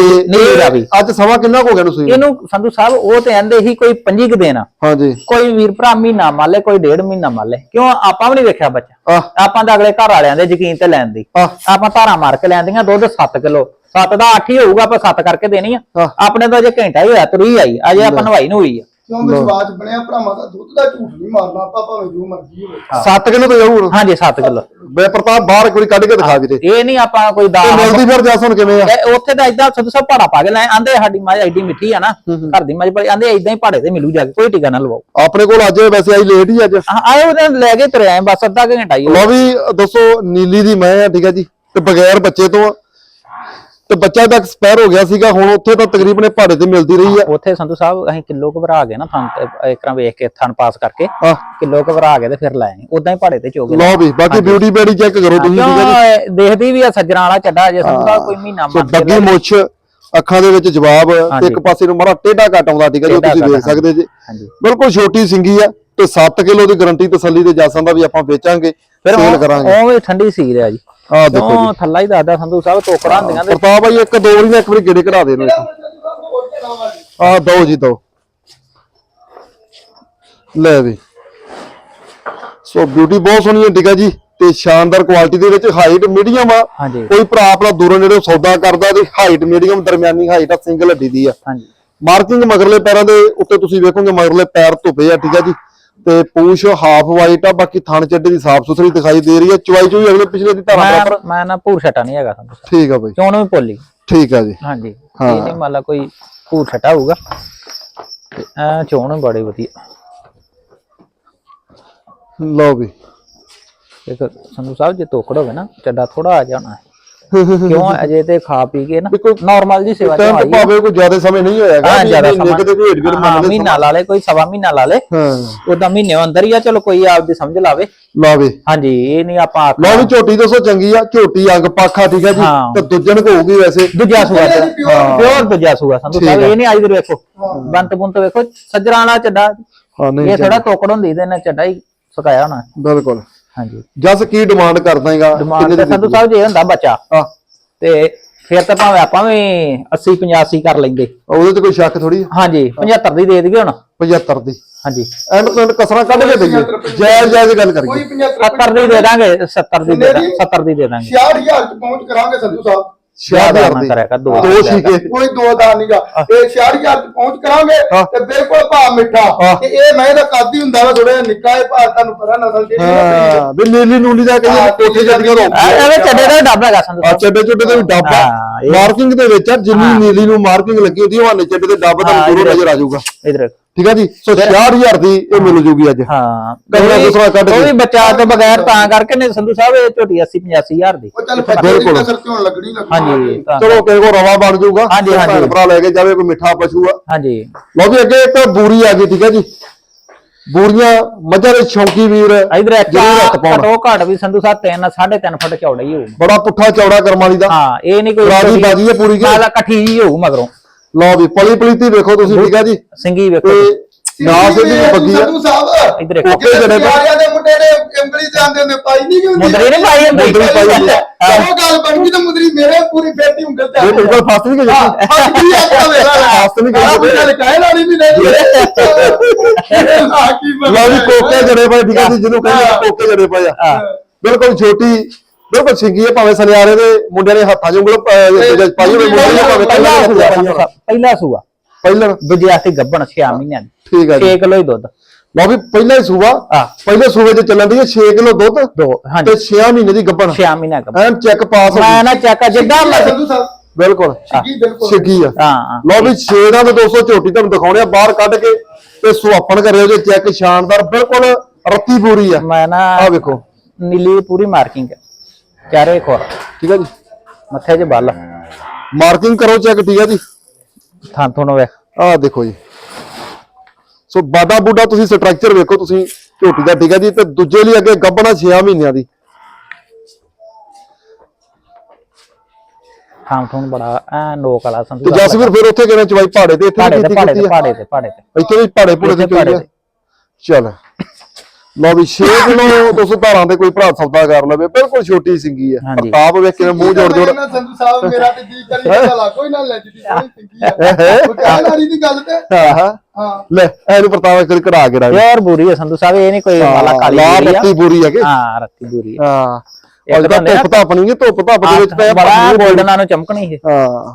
ਦਾ ਵੀ। ਅੱਜ ਸਮਾਂ ਕਿੰਨਾ ਕੁ ਹੋ ਗਿਆ ਨੂੰ ਸੂਈ ਨੂੰ? ਇਹਨੂੰ ਸੰਧੂ ਸਾਹਿਬ ਉਹ ਤੇ ਆਂਦੇ ਹੀ ਕੋਈ 25 ਆ ਹਾਂਜੀ। ਕੋਈ ਵੀਰ ਭਰਾ ਮਹੀਨਾ ਮੰਨ ਲੇ ਕੋਈ ਡੇਢ ਮਹੀਨਾ ਮੰਨ ਲੇ। ਕਿਉਂ? ਆਪਾਂ ਵੀ ਨਹੀਂ ਵੇਖਿਆ ਬੱਚਾ। ਆਪਾਂ ਤਾਂ ਅਗਲੇ ਘਰ ਵਾਲਿਆਂ ਦੇ ਯਕੀਨ ਤੇ ਲੈਣ ਦੀ। ਆਪਾਂ ਧਾਰਾਂ ਮਾਰ ਕੇ ਲੈਂਦੀਆਂ ਦੁੱਧ 7 ਕਿਲੋ। 7 ਦਾ 8 ਹੀ ਹੋਊਗਾ ਆਪਾਂ 7 ਕਰਕੇ ਦੇਣੀ ਆ। ਆਪਣੇ ਤਾਂ ਅਜੇ ਘੰਟਾ ਹੀ ਹੋਇਆ ਤੁਰੀ ਆਈ। ਅਜੇ ਆਪਾਂ ਨਵਾਈ ਨੂੰ ਹੋਈ ਆ। ਕਿਉਂ ਵਿਸ਼ਵਾਸ ਬਣਿਆ ਭਰਾਵਾਂ ਦਾ ਦੁੱਧ ਦਾ ਝੂਠ ਨਹੀਂ ਮਾਰਨਾ ਆਪਾਂ ਭਾਵੇਂ ਜੋ ਮਰਜ਼ੀ ਹੋਵੇ। 7 ਕਿਲੋ ਤੇ ਜਾਊ ਹਾਂਜੀ 7 ਕਿਲੋ। ਬੇ ਪ੍ਰਤਾਪ ਬਾਹਰ ਕੋਈ ਕੱਢ ਕੇ ਦਿਖਾ ਵੀਰੇ ਇਹ ਨਹੀਂ ਆਪਾਂ ਕੋਈ ਤੇ ਦਾਲ ਮਿਲਦੀ ਫਿਰ ਜਸ ਹੁਣ ਕਿਵੇਂ ਆ? ਇਹ ਉੱਥੇ ਤਾਂ ਇਦਾਂ ਸਭ ਸਭ ਭਾੜਾ ਪਾ ਕੇ ਲੈ ਆਂਦੇ ਸਾਡੀ ਐਡੀ ਮਿੱਠੀ ਆ ਨਾ ਘਰ ਦੀ ਮੱਝ ਪਰ ਆਂਦੇ ਇਦਾਂ ਹੀ ਭਾੜੇ ਤੇ ਮਿਲੂ ਜਾ ਕੇ ਕੋਈ ਟਿਕਾ ਨਾ ਲਵਾਓ। ਆਪਣੇ ਕੋਲ ਅੱਜ ਵੈਸੇ ਆਈ ਲੇਟ ਹੀ ਅੱਜ। ਆਏ ਲੈ ਕੇ ਤੁਰੇ ਆਏ ਬਸ ਅੱਧਾ ਘੰਟਾ ਹੀ। ਲੋ ਵੀ ਦੱਸੋ ਨੀਲੀ ਦੀ ਮੈਂ ਆ ਠੀਕ ਹੈ ਜੀ? ਤੇ ਬਗੈਰ ਬੱਚੇ ਤੋਂ ਆ। ਤੇ ਬੱਚਾ ਤਾਂ ਐਕਸਪਾਇਰ ਹੋ ਗਿਆ ਸੀਗਾ ਹੁਣ ਉੱਥੇ ਤਾਂ ਤਕਰੀਬਨ ਭਾੜੇ ਤੇ ਮਿਲਦੀ ਰਹੀ ਆ। ਉੱਥੇ ਸੰਧੂ ਸਾਹਿਬ ਅਸੀਂ ਕਿਲੋ ਘਬਰਾ ਗਏ ਨਾ ਥਣ ਤੇ ਇੱਕ ਤਰ੍ਹਾਂ ਵੇਖ ਕੇ ਥਣ ਪਾਸ ਕਰਕੇ। ਕਿਲੋ ਘਬਰਾ ਕੇ ਤੇ ਫਿਰ ਲਾਏ ਉਦਾਂ ਹੀ ਭਾੜੇ ਤੇ ਚੋਗ। ਲਓ ਵੀ ਬਾਕੀ ਬਿਊਟੀ ਬੈਡੀ ਚੈੱਕ ਕਰੋ ਤੁਸੀਂ ਠੀਕ ਦੇਖਦੀ ਵੀ ਆ ਸੱਜਣਾ ਵਾਲਾ ਚੱਡਾ ਜੇ ਸੰਧੂ ਸਾਹਿਬ ਕੋਈ ਮਹੀਨਾ ਮੰਨ ਕੇ ਡੱਗੀ ਮੁੱਛ ਅੱਖਾਂ ਦੇ ਵਿੱਚ ਜਵਾਬ ਤੇ। ਇੱਕ ਪਾਸੇ ਨੂੰ ਮਾਰਾ ਟੇਢਾ ਕੱਟ ਆਉਂਦਾ ਠੀਕ ਹੈ ਜੀ ਤੁਸੀਂ ਕੱਟ, ਸਕਦੇ ਜੀ। ਬਿਲਕੁਲ ਛੋਟੀ ਸਿੰਗੀ ਆ ਤੇ 7 ਕਿਲੋ ਦੀ ਗਾਰੰਟੀ ਤਸੱਲੀ ਦੇ ਜਾਸਾਂ ਦਾ ਵੀ ਆਪਾਂ ਵੇਚਾਂਗੇ ਫਿਰ ਸੇਲ ਕਰਾਂਗੇ। ਉਹ ਵੀ ਠੰਡੀ ਸੀ ਰਿਹਾ ਜੀ। ਆਹ ਦੇਖੋ ਜੀ। ਥੱਲਾ ਹੀ ਦੱਸਦਾ ਸੰਧੂ ਸਾਹਿਬ ਟੋਕਰਾਂ ਹੁੰਦੀਆਂ ਤੇ ਪ੍ਰਤਾਪ ਭਾਈ ਇੱਕ ਦੋ ਵਾਰੀ ਨਾ ਇੱਕ ਵਾਰੀ ਗੇੜੇ ਕਢਾ ਦੇ ਇਹਨੂੰ ਆ ਦੋ ਜੀ ਦੋ। ਲੈ ਵੀ। ਸੋ ਬਿਊਟੀ ਬਹੁਤ ਸੋਹਣੀ ਹੈ ਠੀਕ ਹੈ ਜੀ ਤੇ ਸ਼ਾਨਦਾਰ ਕੁਆਲਿਟੀ ਦੇ ਵਿੱਚ ਹਾਈਟ ਮੀਡੀਅਮ ਆ। ਕੋਈ ਭਰਾ ਆਪਣਾ ਦੂਰੋਂ ਨੇੜੇ ਸੌਦਾ ਕਰਦਾ ਤੇ ਹਾਈਟ ਮੀਡੀਅਮ ਦਰਮਿਆਨੀ ਹਾਈਟ ਆ ਸਿੰਗਲ ਹੱਡੀ ਦੀ ਆ। ਹਾਂਜੀ। ਮਾਰਕਿੰਗ ਮਗਰਲੇ ਪੈਰਾਂ ਦੇ ਉੱਤੇ ਤੁਸੀਂ ਵੇਖੋਗੇ ਮਗਰਲੇ ਪੈਰ ਧੁੱਪੇ ਆ ਠੀਕ ਹੈ ਜੀ। ਤੇ ਪੂਛ ਹਾਫ ਵਾਈਟ ਆ ਬਾਕੀ ਥਣ ਚੱਡੇ ਦੀ ਸਾਫ਼ ਸੁਥਰੀ ਦਿਖਾਈ ਦੇ ਰਹੀ ਹੈ ਚੁਆਈ ਚੁਈ ਅਗਲੇ ਪਿਛਲੇ ਦੀ ਧਾਰਾ ਬਰਾਬਰ ਮੈਂ ਨਾ ਭੂਰ ਛਟਾ ਨਹੀਂ ਹੈਗਾ ਸਾਹਿਬ ਠੀਕ ਆ ਬਾਈ। ਚੋਣ ਵੀ ਭੋਲੀ ਠੀਕ ਆ ਜੀ। ਹਾਂਜੀ। ਹਾਂ। ਇਹ ਨਹੀਂ ਮੰਨ ਲਾ ਕੋਈ ਭੂਰ ਛਟਾ ਹੋਊਗਾ। ਐ ਚੋਣ ਬੜੇ ਵਧੀਆ। ਲਓ ਵੀ। ਇੱਕ ਸੰਧੂ ਸਾਹਿਬ ਜੇ ਤੋਕੜ ਹੋਵੇ ਨਾ ਚੱਡਾ ਥੋੜਾ ਆ ਜਾਣਾ। ਕਿਉਂ ਅਜੇ ਤੇ ਖਾ ਪੀ ਕੇ ਨਾ ਨਾਰਮਲ ਜੀ ਸੇਵਾ ਟਾਈਮ ਤੇ ਚੋਂ ਭਾਵੇਂ ਕੋਈ ਜ਼ਿਆਦਾ ਸਮੇਂ ਨਹੀਂ ਹੋਇਆਗਾ ਹਾਂ ਜ਼ਿਆਦਾ ਸਮਾਂ। ਕਿਤੇ ਕੋਈ ਏਡ ਹਾਂ, ਮੰਨ ਲੈ ਮਹੀਨਾ ਲਾ ਲੇ ਕੋਈ ਸਵਾ ਮਹੀਨਾ ਲਾ ਲੇ। ਹਾਂ। ਉਦਾਂ ਮਹੀਨੇ ਅੰਦਰ ਹੀ ਆ ਚਲੋ ਕੋਈ ਆਪਦੀ ਸਮਝ ਲਾਵੇ। ਲਾਵੇ। ਹਾਂਜੀ ਇਹ ਨਹੀਂ ਆਪਾਂ ਆਖ- ਲਓ ਵੀ ਝੋਟੀ ਦੱਸੋ ਚੰਗੀ ਆ ਝੋਟੀ ਅੰਗ ਪਾਖਾ ਠੀਕ ਹੈ ਜੀ। ਹਾਂ। ਤੇ ਦੂਜਣ ਕੋ ਹੋਊਗੀ ਵੈਸੇ। ਦੂਜਾ ਸੂਆ ਪਿਓਰ ਦੂਜਾ ਸੂਆ ਸੰਧੂ ਸਾਹਿਬ ਆ। ਇਹ ਨਹੀਂ ਆਈ ਦਰ ਵੇਖੋ। ਬੰਤ ਬੁੰਤ ਵੇਖੋ ਸੱਜਰਾਂ ਵਾਲਾ ਚੱਡਾ ਹਾਂ ਨਹੀਂ ਇਹ ਥੋੜਾ ਤੋਕੜ ਹੁੰਦੀ ਤੇ ਇਹਨੇ ਚੱਡਾ ਹੀ ਸੁਕਾਇਆ ਹੋਣਾ। ਬਿਲਕੁਲ। ਹਾਂਜੀ। ਜਸ ਕੀ ਡਿਮਾਂਡ ਕਰਦਾ ਹੈਗਾ? ਡਿਮਾਂਡ ਤੇ ਸੰਧੂ ਸਾਹਿਬ ਜੇ ਹੁੰਦਾ ਬੱਚਾ। ਹਾਂ। ਤੇ ਫਿਰ ਤਾਂ ਭਾਵੇਂ ਆਪਾਂ ਵੀ 80 85 ਕਰ ਲੈਂਦੇ। ਉਹਦੇ ਤੇ ਕੋਈ ਸ਼ੱਕ ਥੋੜੀ ਹਾਂਜੀ 75 ਦੀ ਦੇ ਦਈਏ ਹੁਣ। 75 ਦੀ। ਹਾਂਜੀ। ਐਂਡ ਤੋਂ ਐਂਡ ਕਸਰਾਂ ਕੱਢ ਕੇ ਦਈਏ। ਜਾਇਜ਼ ਜਾਇਜ਼ ਗੱਲ ਕੋਈ ਕਰੀਏ 75 70 ਦੀ ਦੇ ਦਾਂਗੇ 70 ਦੀ ਦੇ ਦਾਂਗੇ। 70 ਦੀ ਦੇ ਦਾਂਗੇ 66000 ਚ ਪਹੁੰਚ ਕਰਾਂਗੇ ਸੰਧੂ ਸਾਹਿਬ। 60000 ਦੀ ਕਰਿਆ ਕਰ, ਦੋ ਦੋ। ਸੀਗੇ ਕੋਈ ਦੋ ਦਾ ਨਹੀਂਗਾ ਇਹ 66000 ਚ ਪਹੁੰਚ ਕਰਾਂਗੇ ਹਾਂ। ਤੇ ਬਿਲਕੁਲ ਭਾਅ ਮਿੱਠਾ। ਹਾਂ। ਤੇ ਇਹ ਮੈਂ ਦਾ ਕਾਦੀ ਹੁੰਦਾ ਵਾ ਥੋੜਾ ਨਿੱਕਾ ਇਹ ਭਾਅ ਤੁਹਾਨੂੰ ਪਤਾ ਨਸਲ ਜਿਹੜੀ ਨਾ ਹਾਂ ਵੀ ਨੀਲੀ ਨੂਲੀ ਦਾ ਕਹੀਏ ਕੋਠੇ ਜੱਟੀਆਂ ਰੋਕ ਆ। ਐਵੇਂ ਚੱਡੇ ਦਾ ਡੱਬਾ ਹੈਗਾ ਸੰਧੂ ਆ ਸਾਹਿਬ। ਚੱਡੇ ਚੁੱਡੇ ਦੇ ਵੀ ਡੱਬ ਆ ਹਾਂ, ਇਹ- ਮਾਰਕਿੰਗ ਦੇ ਵਿੱਚ ਜਿੰਨੀ ਨੀਲੀ ਨੂੰ ਮਾਰਕਿੰਗ ਲੱਗੀ ਹੁੰਦੀ ਹੈ ਹਵਾਨੇ ਚੱਡੇ ਦੇ ਡੱਬ ਤੁਹਾਨੂੰ ਦੂਰੋਂ ਨਜ਼ਰ ਆ ਜਾਊਗਾ। ਇਧਰ ਠੀਕ ਹੈ ਜੀ? ਸੋ 66000 ਦੀ ਇਹ ਮਿਲ ਜੂਗੀ ਅੱਜ। ਹਾਂ। ਕਮਰਾ ਦੂਸਰਾ ਕੱਢ ਉਹ ਕੇ। ਵੀ ਬੱਚਾ ਤੋਂ ਬਗੈਰ ਤਾਂ ਕਰਕੇ ਨੇ ਸੰਧੂ ਸਾਹਿਬ ਇਹ ਝੋਟੀ 80 85 ਹਜ਼ਾਰ ਦੀ। ਉਹ ਚੱਲ ਬਿਲਕੁਲ। ਕਸਰ ਤੇ ਹੁਣ ਲੱਗਣੀ ਲੱਗਣੀ ਹਾਂਜੀ। ਚਲੋ ਕਿਸੇ ਕੋ ਰਵਾ ਬਣ ਜਾਊਗਾ ਹਾਂਜੀ, ਹਾਂਜੀ। ਭਰਾ ਲੈ ਕੇ ਜਾਵੇ ਕੋਈ ਮਿੱਠਾ ਪਸ਼ੂ ਆ। ਹਾਂਜੀ। ਲਓ ਵੀ ਅੱਗੇ ਇੱਕ ਬੂਰੀ ਆ ਗਈ ਠੀਕ ਹੈ ਜੀ। ਬੂਰੀਆਂ ਮੱਝਾਂ ਦੇ ਸ਼ੌਂਕੀ ਵੀਰ ਇਧਰ ਇੱਕ ਜ਼ਰੂਰ ਹੱਥ ਪਾਉਣ। ਘਟੋ ਘਾਟ ਵੀ ਸੰਧੂ ਸਾਹਿਬ 3 3.5 ਫੁੱਟ ਚੌੜਾ ਹੀ ਹੋਊ। ਬੜਾ ਪੁੱਠਾ ਚੌੜਾ ਕਰਮ ਵਾਲੀ ਦਾ। ਹਾਂ ਇਹ ਨਹੀਂ ਕੋਈ ਰਾਜੀ ਬਾਜੀ ਹੈ ਪੂਰੀ ਕਿ? ਨਾਲ ਇਕੱਠੀ ਹੀ ਹੋਊ ਮਗਰੋਂ। ਲਓ ਵੀ ਪਲੀ ਪਲੀਤੀ ਵੇਖੋ ਤੁਸੀਂ ਠੀਕ ਹੈ ਜੀ। ਸਿੰਗੀ ਵੇਖੋ ਤੇ ਨਾ ਸਿੱਧੀ ਬੱਗੀ ਆ। ਸੰਧੂ ਸਾਹਿਬ ਇੱਧਰ ਇੱਕ ਓਕੇ ਜਣੇ ਪਾ ਯਾਰਿਆਂ ਦੇ ਮੁੰਡੇ ਨੇ ਉਂਗਲੀ ਜਾਂਦੇ ਹੁੰਦੇ ਪਾਈ ਨਹੀਂ ਕਿ ਹੁੰਦੀ। ਮੁੰਦਰੀ ਨੀ ਪਾਈ ਹੁੰਦੀ। ਮੁੰਦਰੀ ਪਾਈ ਹੁੰਦੀ। ਆ। ਹਾਂ। ਜਦੋਂ ਗੱਲ ਬਣ ਗਈ ਤਾਂ ਮੁੰਦਰੀ ਮੇਰੇ ਪੂਰੀ ਫੇਟੀ ਉਂਗਲ ਤੇ ਇਹ ਬਿਲਕੁਲ ਫਸ ਨਹੀਂ ਗਈ ਹਾਂ ਅੱਜ ਕੀ ਆਖਿਆ ਮੇਰਾ ਫਸ ਨਹੀਂ ਆਹ ਗਈ ਗੱਲ ਕਹਿ ਲਾਣੀ ਵੀ ਨਹੀਂ। ਆ ਕੀ ਲਓ ਵੀ ਕੋਕੇ ਜੜੇ ਪਏ ਠੀਕ ਹੈ ਜੀ ਜਿਹਨੂੰ ਕਹਿੰਦੇ ਆ ਕੋਕੇ ਜੜੇ ਪਏ ਆ। ਬਿਲਕੁਲ ਛੋਟੀ ਬਿਲਕੁਲ ਸਿੰਗੀ ਹੈ ਭਾਵੇਂ ਸਨਿਆਰੇ ਦੇ ਮੁੰਡਿਆਂ ਨੇ ਹੱਥਾਂ 'ਚ ਉਂਗਲ ਅਹ, ਪਾਈ ਹੋਵੇ ਮੁੰਡੇ ਭਾਵੇਂ ਪਹਿਲਾ ਪਹਿਲਾਂ ਸੂਆ ਪਹਿਲਾ ਸੂਆ। ਪਹਿਲਾਂ ਦੂਜੇ ਤੇ ਗੱਬਣ 6 ਮਹੀਨਿਆਂ ਦੀ। ਠੀਕ ਹੈ 6 ਜੀ ਕਿਲੋ ਹੀ ਦੁੱਧ। ਲਓ ਵੀ ਪਹਿਲਾ ਹੀ ਸੂਆ ਹਾਂ। ਪਹਿਲੇ ਸੂਵੇ 'ਚ ਚੱਲਣ ਦੀ ਹੈ 6 ਕਿਲੋ ਦੁੱਧ ਦੋ ਤੇ ਹਾਂਜੀ 6 ਮਹੀਨੇ ਦੀ ਗੱਭਣ। 6 ਮਹੀਨਿਆਂ ਗੱਬਣ ਐਨ ਚੈੱਕ ਪਾਸ ਹੋ ਮੈਂ ਗਈ ਨਾ ਚੈੱਕ ਜਿੱਦਾਂ ਮਰਜ਼ੀ ਸੰਧੂ ਸਾਹਿਬ। ਬਿਲਕੁਲ। ਜੀ ਬਿਲਕੁਲ। ਸਿੱਗੀ ਆ। ਹਾਂ ਹਾਂ। ਲਓ ਵੀ 6 ਦਾ ਤੇ 200 ਝੋਟੀ ਤੁਹਾਨੂੰ ਦਿਖਾਉਣੇ ਆ ਬਾਹਰ ਕੱਢ ਕੇ ਤੇ ਸੁਹਾਪਣ ਕਰਿਓ ਜੇ ਚੈੱਕ ਸ਼ਾਨਦਾਰ ਬਿਲਕੁਲ ਰੱਤੀ ਪੂਰੀ ਆ। ਮੈਂ ਨਾ ਆ ਵੇਖੋ। ਨੀਲੀ ਪੂਰੀ ਮਾਰਕਿੰਗ ਹੈ ਚਾਰੇ ਖੋਰ। ਠੀਕ ਹੈ ਜੀ। ਮੱਥੇ 'ਚ ਬੱਲ। ਮਾਰਕਿੰਗ ਕਰੋ ਚੈੱਕ ਠੀਕ ਹੈ ਜੀ। ਥਾਂ ਤੁਹਾਨੂੰ ਵੇਖ। ਆਹ ਦੇਖੋ ਜੀ। ਸੋ ਬਾਦਾ ਬੂਡਾ ਤੁਸੀਂ ਸਟਰਕਚਰ ਵੇਖੋ ਤੁਸੀਂ ਝੋਟੀ ਦਾ ਠੀਕ ਹੈ ਜੀ। ਤੇ ਦੂਜੇ ਲਈ ਅੱਗੇ ਗੱਬਣਾ 6 ਮਹੀਨਿਆਂ ਦੀ। ਥਾਂ ਤੁਹਾਨੂੰ ਬੜਾ ਐ ਲੋਕ ਵਾਲਾ ਤੇ ਸੰਧੂ ਜਸਵੀਰ ਫਿਰ ਉੱਥੇ ਕਿਵੇਂ ਚਵਾਈ? ਪਹਾੜੇ ਤੇ ਇੱਥੇ ਪਾੜੇ ਤੇ ਪਾੜੇ ਕੀਤੀ ਤੇ ਪਾੜੇ ਤੇ ਪਾੜੇ ਤੇ। ਇੱਥੇ ਵੀ ਪਹਾੜੇ ਪੂੜੇ ਤੇ ਚੋਈ ਆ? ਚਲ। ਲਓ ਵੀ 6 ਕਿਲੋ 200 ਧਾਰਾਂ ਦੇ ਕੋਈ ਭਰਾ ਸੌਦਾ ਕਰ ਲਵੇ ਬਿਲਕੁਲ ਛੋਟੀ ਸਿੰਗੀ ਆ। ਹਾਂਜੀ। ਪ੍ਰਤਾਪ ਵੇਖ ਕੇ ਮੂੰਹ ਜੋੜ ਜੋੜ ਸੰਧੂ ਸਾਹਿਬ ਮੇਰਾ ਤੇ ਜੀ ਕਰੀ ਜਾਂਦਾ ਲਾ ਕੋਈ ਨਾ ਲੈ ਜੀ ਕੋਈ ਸਿੰਗੀ ਆ। ਲਾਣੀ ਦੀ ਗੱਲ ਤੇ। ਹਾਂ। ਹਾਂ। ਲੈ ਇਹਨੂੰ ਪ੍ਰਤਾਪ ਇੱਕ ਵਾਰੀ ਕਢਾ ਕੇ ਰਾਜ ਯਾਰ ਬੁਰੀ ਹੈ ਸੰਧੂ ਸਾਹਿਬ ਇਹ ਨਹੀਂ ਕੋਈ ਮਾਲਾ ਕਾਲੀ ਲਾ ਬੁਰੀ ਆ। ਰੱਤੀ ਬੁਰੀ ਹੈਗੇ ਹਾਂ ਰੱਤੀ ਬੁਰੀ ਹੈ ਹਾਂ। ਇੱਕ ਅੱਜ ਤਾਂ ਬੰਦੇ ਨਾ- ਧੁੱਪ ਧੱਪ ਨਹੀਂ ਹੈ ਧੁੱਪ ਧੱਪ ਦੇ ਵਿੱਚ ਤਾਂ ਇਹ ਬੜਾ ਪਤਲੀ ਬੁਰੀ- 골ਡਨਾਂ ਨੂੰ ਚਮਕਣੀ ਹੈ ਹਾਂ।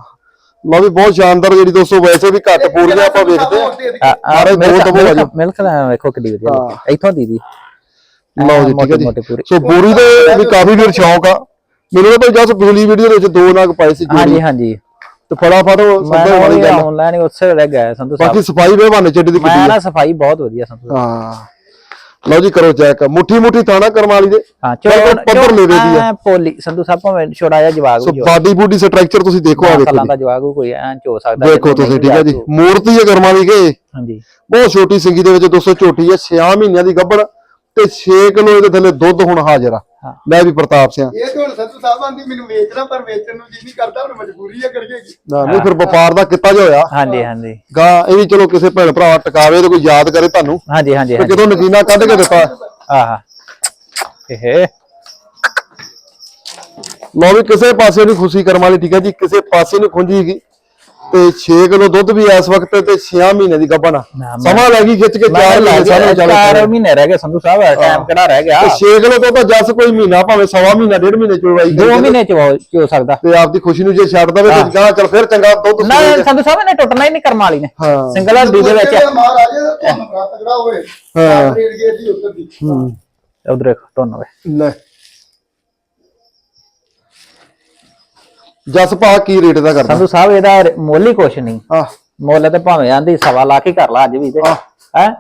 ਲਓ ਵੀ ਬਹੁਤ ਸ਼ਾਨਦਾਰ ਜਿਹੜੀ ਦੋਸਤੋ ਵੈਸੇ ਵੀ ਘੱਟ ਪੂਰੀਆਂ ਆਪਾਂ ਵੇਖਦੇ ਆ ਸਾਰੇ ਦੋ ਦਬੋ ਆ। ਮਿਲਕ ਲੈ ਵੇਖੋ ਕਿੱਡੀ ਵਧੀਆ ਇੱਥੋਂ ਦੀਦੀ ਲਓ ਜੀ ਠੀਕ ਹੈ। ਜੀ। ਸੋ ਬੋਰੀ ਦੇ ਵੀ ਕਾਫੀ ਵੀਰ ਸ਼ੌਂਕ ਆ। ਮੈਨੂੰ ਤਾਂ ਭਾਈ ਜਸ ਪਿਛਲੀ ਵੀਡੀਓ ਦੇ ਵਿੱਚ ਦੋ ਨਾਗ ਪਾਏ ਸੀ ਹਾਂਜੀ ਹਾਂਜੀ। ਤੇ ਫਟਾਫਟ ਸੰਦੇ ਵਾਲੀ ਗੱਲ ਆਨਲਾਈਨ ਉਸੇ ਵੇਲੇ ਗਿਆ ਸੰਧੂ ਸਾਹਿਬ ਬਾਕੀ ਸਫ਼ਾਈ ਚੱਡੀ ਦੀ ਮੈਂ ਨਾ ਸਫ਼ਾਈ ਬਹੁਤ ਵਧੀਆ ਸੰਧੂ ਸਾਹਿਬ। ਹਾਂ ਲਓ ਜੀ ਕਰੋ ਚੈੱਕ ਮੁੱਠੀ ਮੁੱਠੀ ਥਾਣਾ ਕਰਮ ਵਾਲੀ ਦੇ ਹਾਂ ਪੱਧਰ ਲੈਵੇ ਦੀ ਆ ਪੋਲੀ ਸੰਧੂ ਸਾਹਿਬ ਭਾਵੇਂ ਛੋੜਾ ਜਿਹਾ ਜਵਾਗ ਸੋ ਬਾਡੀ ਬੂਡੀ ਸਟਰਕਚਰ ਤੁਸੀਂ ਦੇਖੋ ਆ ਵੇਖੋ ਦਾ ਜਵਾਗ ਕੋਈ ਐਂ ਚੋ ਸਕਦਾ ਜੀ। ਦੇਖੋ ਤੁਸੀਂ ਠੀਕ ਹੈ ਜੀ। ਮੂਰਤੀ ਹੈ ਕਰਮ ਵਾਲੀ ਕੇ ਹਾਂਜੀ ਬਹੁਤ ਛੋਟੀ ਸਿੰਗੀ ਦੇ ਵਿੱਚ 200 ਝੋਟੀ ਹੈ 6 ਮਹੀਨਿਆਂ ਦੀ ਗੱਭਣ ਤੇ 6 ਕਿਲੋ ਇਹਦੇ ਥੱਲੇ ਦੁੱਧ ਹੁਣ ਹਾਜ਼ਰ ਆ। ਮੈਂ ਵੀ ਪ੍ਰਤਾਪ ਸਿੰਘ। ਇਹ ਤੇ ਹੁਣ ਸੰਧੂ ਸਾਹਿਬ ਆਂਦੀ ਮੈਨੂੰ ਵੇਚਣਾ ਪਰ ਵੇਚਣ ਨੂੰ ਜੀ ਨਹੀਂ ਕਰਦਾ ਹੁਣ ਮਜਬੂਰੀ ਆ ਕਰੀਏ ਕੀ? ਨਾ ਨਹੀਂ ਫਿਰ ਵਪਾਰ ਦਾ ਕਿੱਤਾ ਜੋ ਹੋਇਆ। ਹਾਂਜੀ ਹਾਂਜੀ। ਗਾ ਇਹ ਵੀ ਚਲੋ ਕਿਸੇ ਭੈਣ ਭਰਾ ਟਿਕਾਵੇ ਤੇ ਕੋਈ ਯਾਦ ਕਰੇ ਤੁਹਾਨੂੰ। ਹਾਂਜੀ ਹਾਂਜੀ ਤੇ ਹਾਂਜੀ। ਜਦੋਂ ਨਗੀਨਾ ਕੱਢ ਕੇ ਦਿੱਤਾ। ਆਹਾ ਇਹ। ਲਓ ਵੀ ਕਿਸੇ ਪਾਸੇ ਨਹੀਂ ਖੁਸ਼ੀ ਕਰਮ ਵਾਲੀ ਠੀਕ ਹੈ ਜੀ ਕਿਸੇ ਪਾਸੇ ਨਹੀਂ ਖੁੰਝੀਗੀ ਤੇ 6 ਕਿਲੋ ਦੁੱਧ ਵੀ ਇਸ ਵਕਤ ਤੇ 6 ਮਹੀਨੇ ਦੀ ਗੱਭਣ ਆ। ਨਾ, ਮੈਂ- ਸਮਾਂ ਲੱਗੀ ਖਿੱਚ ਕੇ ਮੈਂ 4 ਮਹੀਨੇ ਸਾਨੂੰ ਚੱਲ ਚਾਰ ਪਏ। ਮਹੀਨੇ ਰਹਿ ਗਏ ਸੰਧੂ ਸਾਹਿਬ ਟਾਈਮ ਕਿਹੜਾ ਰਹਿ ਗਿਆ? ਤੇ 6 ਕਿਲੋ ਤੋਂ ਤਾਂ ਜੱਸ ਕੋਈ ਮਹੀਨਾ ਭਾਵੇਂ ਸਵਾ ਮਹੀਨਾ ਡੇਢ ਮਹੀਨੇ ਚੋਵਾਈ ਦੋ ਮਹੀਨੇ ਚ ਹੋ ਚ ਹੋ ਸਕਦਾ। ਤੇ ਆਪਦੀ ਖੁਸ਼ੀ ਨੂੰ ਜੇ ਛੱਡ ਦਵੇ ਤੇ ਗਾਂ ਚੱਲ ਫਿਰ ਚੰਗਾ ਦੁੱਧ ਨਾ। ਸੰਧੂ ਸਾਹਿਬ ਨੇ ਟੁੱਟਣਾ ਹੀ ਨਹੀਂ ਕਰਮ ਵਾਲੀ ਨੇ। ਹਾਂ। ਸਿੰਗਲ ਹੱਡੀ ਦੇ ਵਿੱਚ ਮਹਾਰਾਜੇ ਦਾ ਤੁਹਾਨੂੰ ਬੜਾ ਤਗੜਾ ਹੋਵੇ ਹਾਂ। ਰੇਡ ਗੇਟ ਦੀ ਉੱਤਰ ਦੀ। ਉਧਰ ਦੇਖ ਟੁੰਨ ਵੇ। ਲੈ। ਜਸ ਭਾ ਕੀ ਰੇਟ ਦਾ ਕਰਦਾ? ਸੰਧੂ ਸਾਹਿਬ ਇਹਦਾ ਰ- ਮੁੱਲ ਹੀ ਕੁਛ ਨਹੀਂ। ਆ ਮੁੱਲ ਤੇ ਭਾਵੇਂ ਆਂਦੀ ਸਵਾ ਲੱਖ ਹੀ ਕਰ ਲਾ ਅੱਜ ਵੀ ਤੇ। ਹੈ?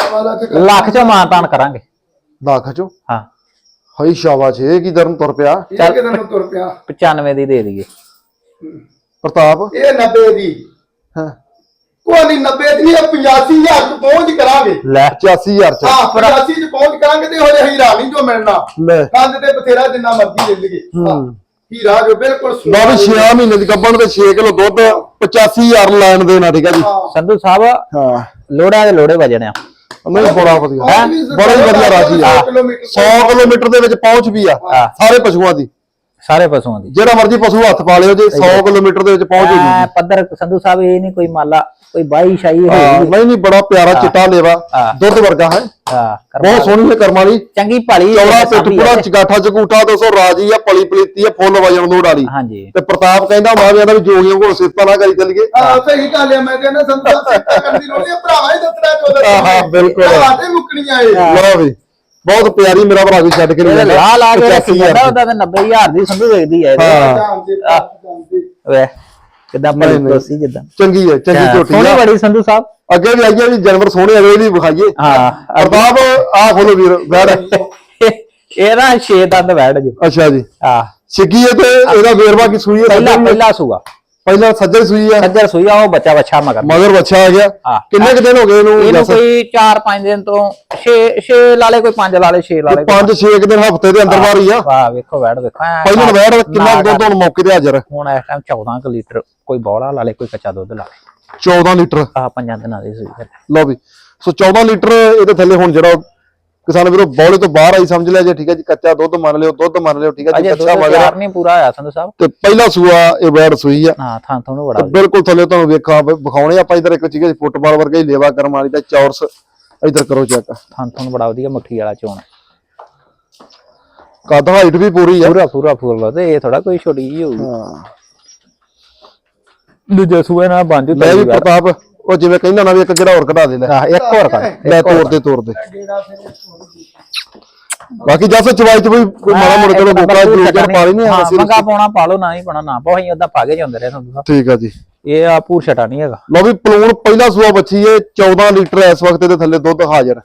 ਸਵਾ ਲੱਖ ਲੱਖ ਚ ਮਾਨਤਾਨ ਕਰਾਂਗੇ। ਲੱਖ ਚੋ? ਹਾਂ। ਹਈ ਸ਼ਾਬਾਸ਼ ਇਹ ਕੀ ਦਰਨ ਤੁਰ ਪਿਆ? ਇਹ ਕਿਦਾਂ ਨੂੰ ਤੁਰ ਪਿਆ? 95 ਦੀ ਦੇ ਦਈਏ। ਪ੍ਰਤਾਪ? ਇਹ 90 ਦੀ। ਹਾਂ। ਕੋਈ ਨਹੀਂ 90 ਦੀ ਨਹੀਂ 85000 ਚ ਪਹੁੰਚ ਕਰਾਂਗੇ। ਲੈ। 85000 ਚ। ਹਾਂ 85 ਚ ਪਹੁੰਚ ਕਰਾਂਗੇ ਤੇ ਹੋਰੇ ਹੀਰਾ ਨਹੀਂ ਜੋ ਮਿਲਣਾ। ਲੈ। ਕੰਦ ਤੇ ਬਥੇਰਾ ਜਿੰਨਾ ਮਰਜ਼ੀ ਲੈ ਲਈਏ ਹਾਂ, ਹੀਰਾ ਜੋ ਬਿਲਕੁਲ ਬਾ ਵੀ 6 ਮਹੀਨੇ ਦੀ ਗੱਭਣ ਤੇ 6 ਕਿਲੋ ਦੁੱਧ 85000 ਲੈਣ ਦੇਣਾ ਠੀਕ ਹੈ ਜੀ। ਸੰਧੂ ਸਾਹਿਬ ਹਾਂ। ਲੋੜਾਂ ਦੇ ਲੋੜੇ ਵਜਣੇ ਆ ਨਹੀਂ ਬੜਾ ਵਧੀਆ। ਹੈਂ? ਬੜਾ ਹੀ ਵਧੀਆ ਰਾਜੀ ਆ। ਸੌ ਕਿਲੋਮੀਟਰ 100 ਕਿਲੋਮੀਟਰ ਦੇ ਵਿੱਚ ਪਹੁੰਚ ਵੀ ਆ। ਸਾਰੇ ਪਸ਼ੂਆਂ ਦੀ। ਸਾਰੇ ਪਸ਼ੂਆਂ ਦੀ। ਜਿਹੜਾ ਮਰਜ਼ੀ ਪਸ਼ੂ ਹੱਥ ਪਾ ਲਿਓ ਜੇ 100 ਕਿਲੋਮੀਟਰ ਦੇ ਵਿੱਚ ਪਹੁੰਚ ਹੋਊਗੀ ਪੱਧਰ ਸੰਧੂ ਸਾਹਿਬ ਇਹ ਨਹੀਂ ਕੋਈ ਮਾਲਾ ਕੋਈ ਬਾਈ ਸ਼ਾਈ ਹਾਂ ਹੋਈ ਨਹੀਂ ਨਹੀਂ ਬੜਾ ਪਿਆਰਾ ਚਿੱਟਾ ਲੇਵਾ। ਦੁੱਧ ਵਰਗਾ ਹੈ। ਹਾਂ ਬਹੁਤ ਸੋਹਣੀ ਹੈ ਕਰਮਾਂ ਵਾਲੀ। ਚੰਗੀ ਭਲੀ ਚੌੜਾ ਪਿੱਠ ਪੂਰਾ ਆ। ਚਗਾਠਾ ਚਗੂਠਾ 200 ਰਾਜੀ ਆ ਪਲੀ ਪਲੀਤੀ ਆ ਫੁੱਲ ਵਜਣ ਲੋੜ ਵਾਲੀ ਹਾਂਜੀ। ਤੇ ਪ੍ਰਤਾਪ ਕਹਿੰਦਾ ਮਾਵਿਆਂ ਦਾ ਵੀ ਜੋਗੀਆਂ ਕੋਲ ਸਿਫਤਾਂ ਨਾ ਕਰੀ ਚੱਲੀਏ। ਹਾਂ ਸਹੀ ਗੱਲ ਹੈ ਮੈਂ ਕਹਿੰਦਾ ਸੰਤਾਂ ਸਿੱਖਾ ਕਰਨ ਦੀ ਲੋੜ ਨਹੀਂ ਭਰਾਵਾ ਹੀ ਦੱਸਣਾ ਚਾਹੁੰਦਾ ਹਾਂ, ਬਿਲਕੁਲ। ਆਦੇ ਮੁੱਕਣੀਆਂ ਇਹ। ਲਓ ਵੀ। ਬਹੁਤ ਪਿਆਰੀ ਮੇਰਾ ਭਰਾ ਵੀ ਛੱਡ ਕੇ ਨਹੀਂ ਇਹਦੇ ਜਾਂਦਾ। ਲਾ ਲਾ ਕੇ ਰੱਖੀ 85,000 ਜਾਂਦਾ ਉਹਦਾ ਤੇ 90000 ਦੀ ਸੰਧੂ ਵੇਚਦੀ ਇਹਦੇ। ਹਾਂ। ਜਾਣਦੇ ਵੇ ਕਿਦਾਂ ਨਹੀਂ। ਕੋਸੀ ਜਿੱਦਾਂ। ਚੰਗੀ ਹੈ ਚੰਗੀ ਝੋਟੀ ਸੋਹਣੀ ਆ ਬੜੀ ਸੰਧੂ ਸਾਹਿਬ। ਅੱਗੇ ਵੀ ਆਈਆਂ ਵੀ ਜਾਨਵਰ ਸੋਹਣੇ ਅਗਲੇ ਵੀ ਵਿਖਾਈਏ। ਹਾਂ ਪ੍ਰਤਾਪ ਆ ਖੋਲੋ ਵੀਰ ਬੈਠ। ਇਹ ਨਾ 6 ਦੰਦ ਬੈਠ ਜੋ ਅੱਛਾ ਜੀ। ਆ ਸਿੱਗੀ ਹੈ ਤੇ ਇਹਦਾ ਵੇਰਵਾ ਕੀ ਸੂਈ ਹੈ? ਪਹਿਲਾ ਪਹਿਲਾ ਸੂਆ। ਪਹਿਲਾਂ ਸੱਜਰ ਸੂਈ ਹੈ ਸੱਜਰ ਸੂਆ ਉਹ ਬੱਚਾ ਬੱਚਾ ਮਗਰ। ਮਗਰ ਬੱਚਾ ਆ ਗਿਆ। ਹਾਂ। ਕਿੰਨੇ ਕੁ ਦਿਨ ਹੋ ਗਏ ਇਹਨੂੰ ਇਹਨੂੰ? ਕੋਈ 4-5 ਦਿਨ ਤੋਂ 6 6 ਲਾਲੇ ਕੋਈ 5 ਲਾਲੇ 6 ਲਾਲੇ ਕੋਈ ਪੰਜ ਛੇ ਕੁ ਦਿਨ ਹਫ਼ਤੇ ਦੇ ਅੰਦਰ ਹੀ। ਆ। ਵਾਹ ਵੇਖੋ ਬੈਠ ਵੇਖੋ। ਐਂ ਪਹਿਲਾਂ ਨਾ- ਵੈੜ ਕਿੰਨਾ ਕੁ ਦੁੱਧ ਹੁਣ ਮੌਕੇ ਤੇ ਹਾਜ਼ਰ। ਹੁਣ ਇਸ ਟਾਈਮ 14 ਕੁ ਲੀਟਰ ਕੋਈ ਬੋਲਾ ਲਾਲੇ ਕੋਈ ਕੱਚਾ ਦੁੱਧ ਲਾਲੇ 14 ਲੀਟਰ। ਆ ਪੰਜਾਂ ਦਿਨਾਂ ਦੀ ਸੂਈ ਹੈ ਲਓ ਵੀ। ਸੋ 14 ਲੀਟਰ ਇਹਦੇ ਥੱਲੇ ਹੁਣ ਜਿਹੜਾ ਕਿਸਾਨ ਵੀਰੋ ਬੌਲੇ ਤੋਂ ਬਾਹਰ ਆਈ ਸਮਝ ਲਿਆ ਜੇ ਠੀਕ ਹੈ ਜੀ ਕੱਚਾ ਦੁੱਧ ਮੰਨ ਲਿਓ ਦੁੱਧ ਮੰਨ ਲਿਓ ਠੀਕ ਹੈ ਜੀ ਕੱਚਾ ਤਿਆਰ ਨਹੀਂ ਪੂਰਾ ਹੋਇਆ ਸੰਧੂ ਸਾਹਿਬ। ਤੇ ਪਹਿਲਾ ਸੂਆ ਇਹ ਵੈੜ ਸੂਈ ਆ। ਹਾਂ ਥਾਂ ਤੁਹਾਨੂੰ ਤੇ ਬੜਾ ਬਿਲਕੁਲ ਥੱਲੇ ਤੁਹਾਨੂੰ ਵੇਖਾਂ ਵਿਖਾਉਣੇ ਆਪਾਂ ਇਧਰ ਇੱਕ ਚੀਜ਼ ਫੁੱਟਬਾਲ ਵਰਗਾ ਹੀ ਲੇਵਾ ਕਰਮ ਵਾਲੀ ਦਾ ਚੌਰਸ। ਇਧਰ ਕਰੋ ਚੈੱਕ। ਥਾਂ ਤੁਹਾਨੂੰ ਬੜਾ ਵਧੀਆ ਮੁੱਠੀ ਵਾਲਾ ਚੋਣ। ਕੱਦ ਹਾਈਟ ਵੀ ਪੂਰੀ ਆ। ਪੂਰਾ ਪੂਰਾ ਫੁੱਲ ਤੇ ਇਹ ਥੋੜਾ ਕੋਈ ਛੋਟੀ ਜੀ ਹੋਊਗੀ। ਹਾਂ। ਦੂਜੇ ਸੂਏ ਨਾਲ ਮੈਂ ਵੀ ਪ੍ਰਤਾਪ ਉਹ ਜਿਵੇਂ ਕਹਿੰਦਾ ਨਾ ਵੀ ਇੱਕ ਜਿਹੜਾ ਹੋਰ ਕਢਾ ਦੇ ਲੈ। ਇੱਕ ਹੋਰ ਕਰ। ਲੈ ਤੋੜ ਦੇ ਤੋੜ ਦੇ। ਫਿਰ ਬਾਕੀ ਜੱਸ ਚਵਾਈ ਚ ਵੀ ਕੋਈ ਮਾੜਾ ਮੋੜਾ ਚਲੋ ਗੋਕਾ ਗਲੂਕਰ ਪਾ ਲੈਣੀ ਆ ਹਾਂ ਅਸੀਂ ਮੰਗਾ ਪਾਉਣਾ ਪਾ ਲਓ ਨਾ ਹੀ ਪਾਉਣਾ ਨਾ ਪਾਓ ਅਸੀਂ ਉਦਾਂ ਜਾਂਦੇ ਰਹੇ ਸਾਹਿਬ ਠੀਕ ਆ ਜੀ। ਇਹ ਆ ਪੂਰ ਛਟਾ ਨਹੀਂ ਹੈਗਾ। ਲਓ ਵੀ ਪਲੂਣ ਪਹਿਲਾ ਸੂਆ ਬੱਚੀ ਏ 14 ਲੀਟਰ ਇਸ ਵਕਤ ਦੇ ਥੱਲੇ ਦੁੱਧ ਹਾਜ਼ਰ।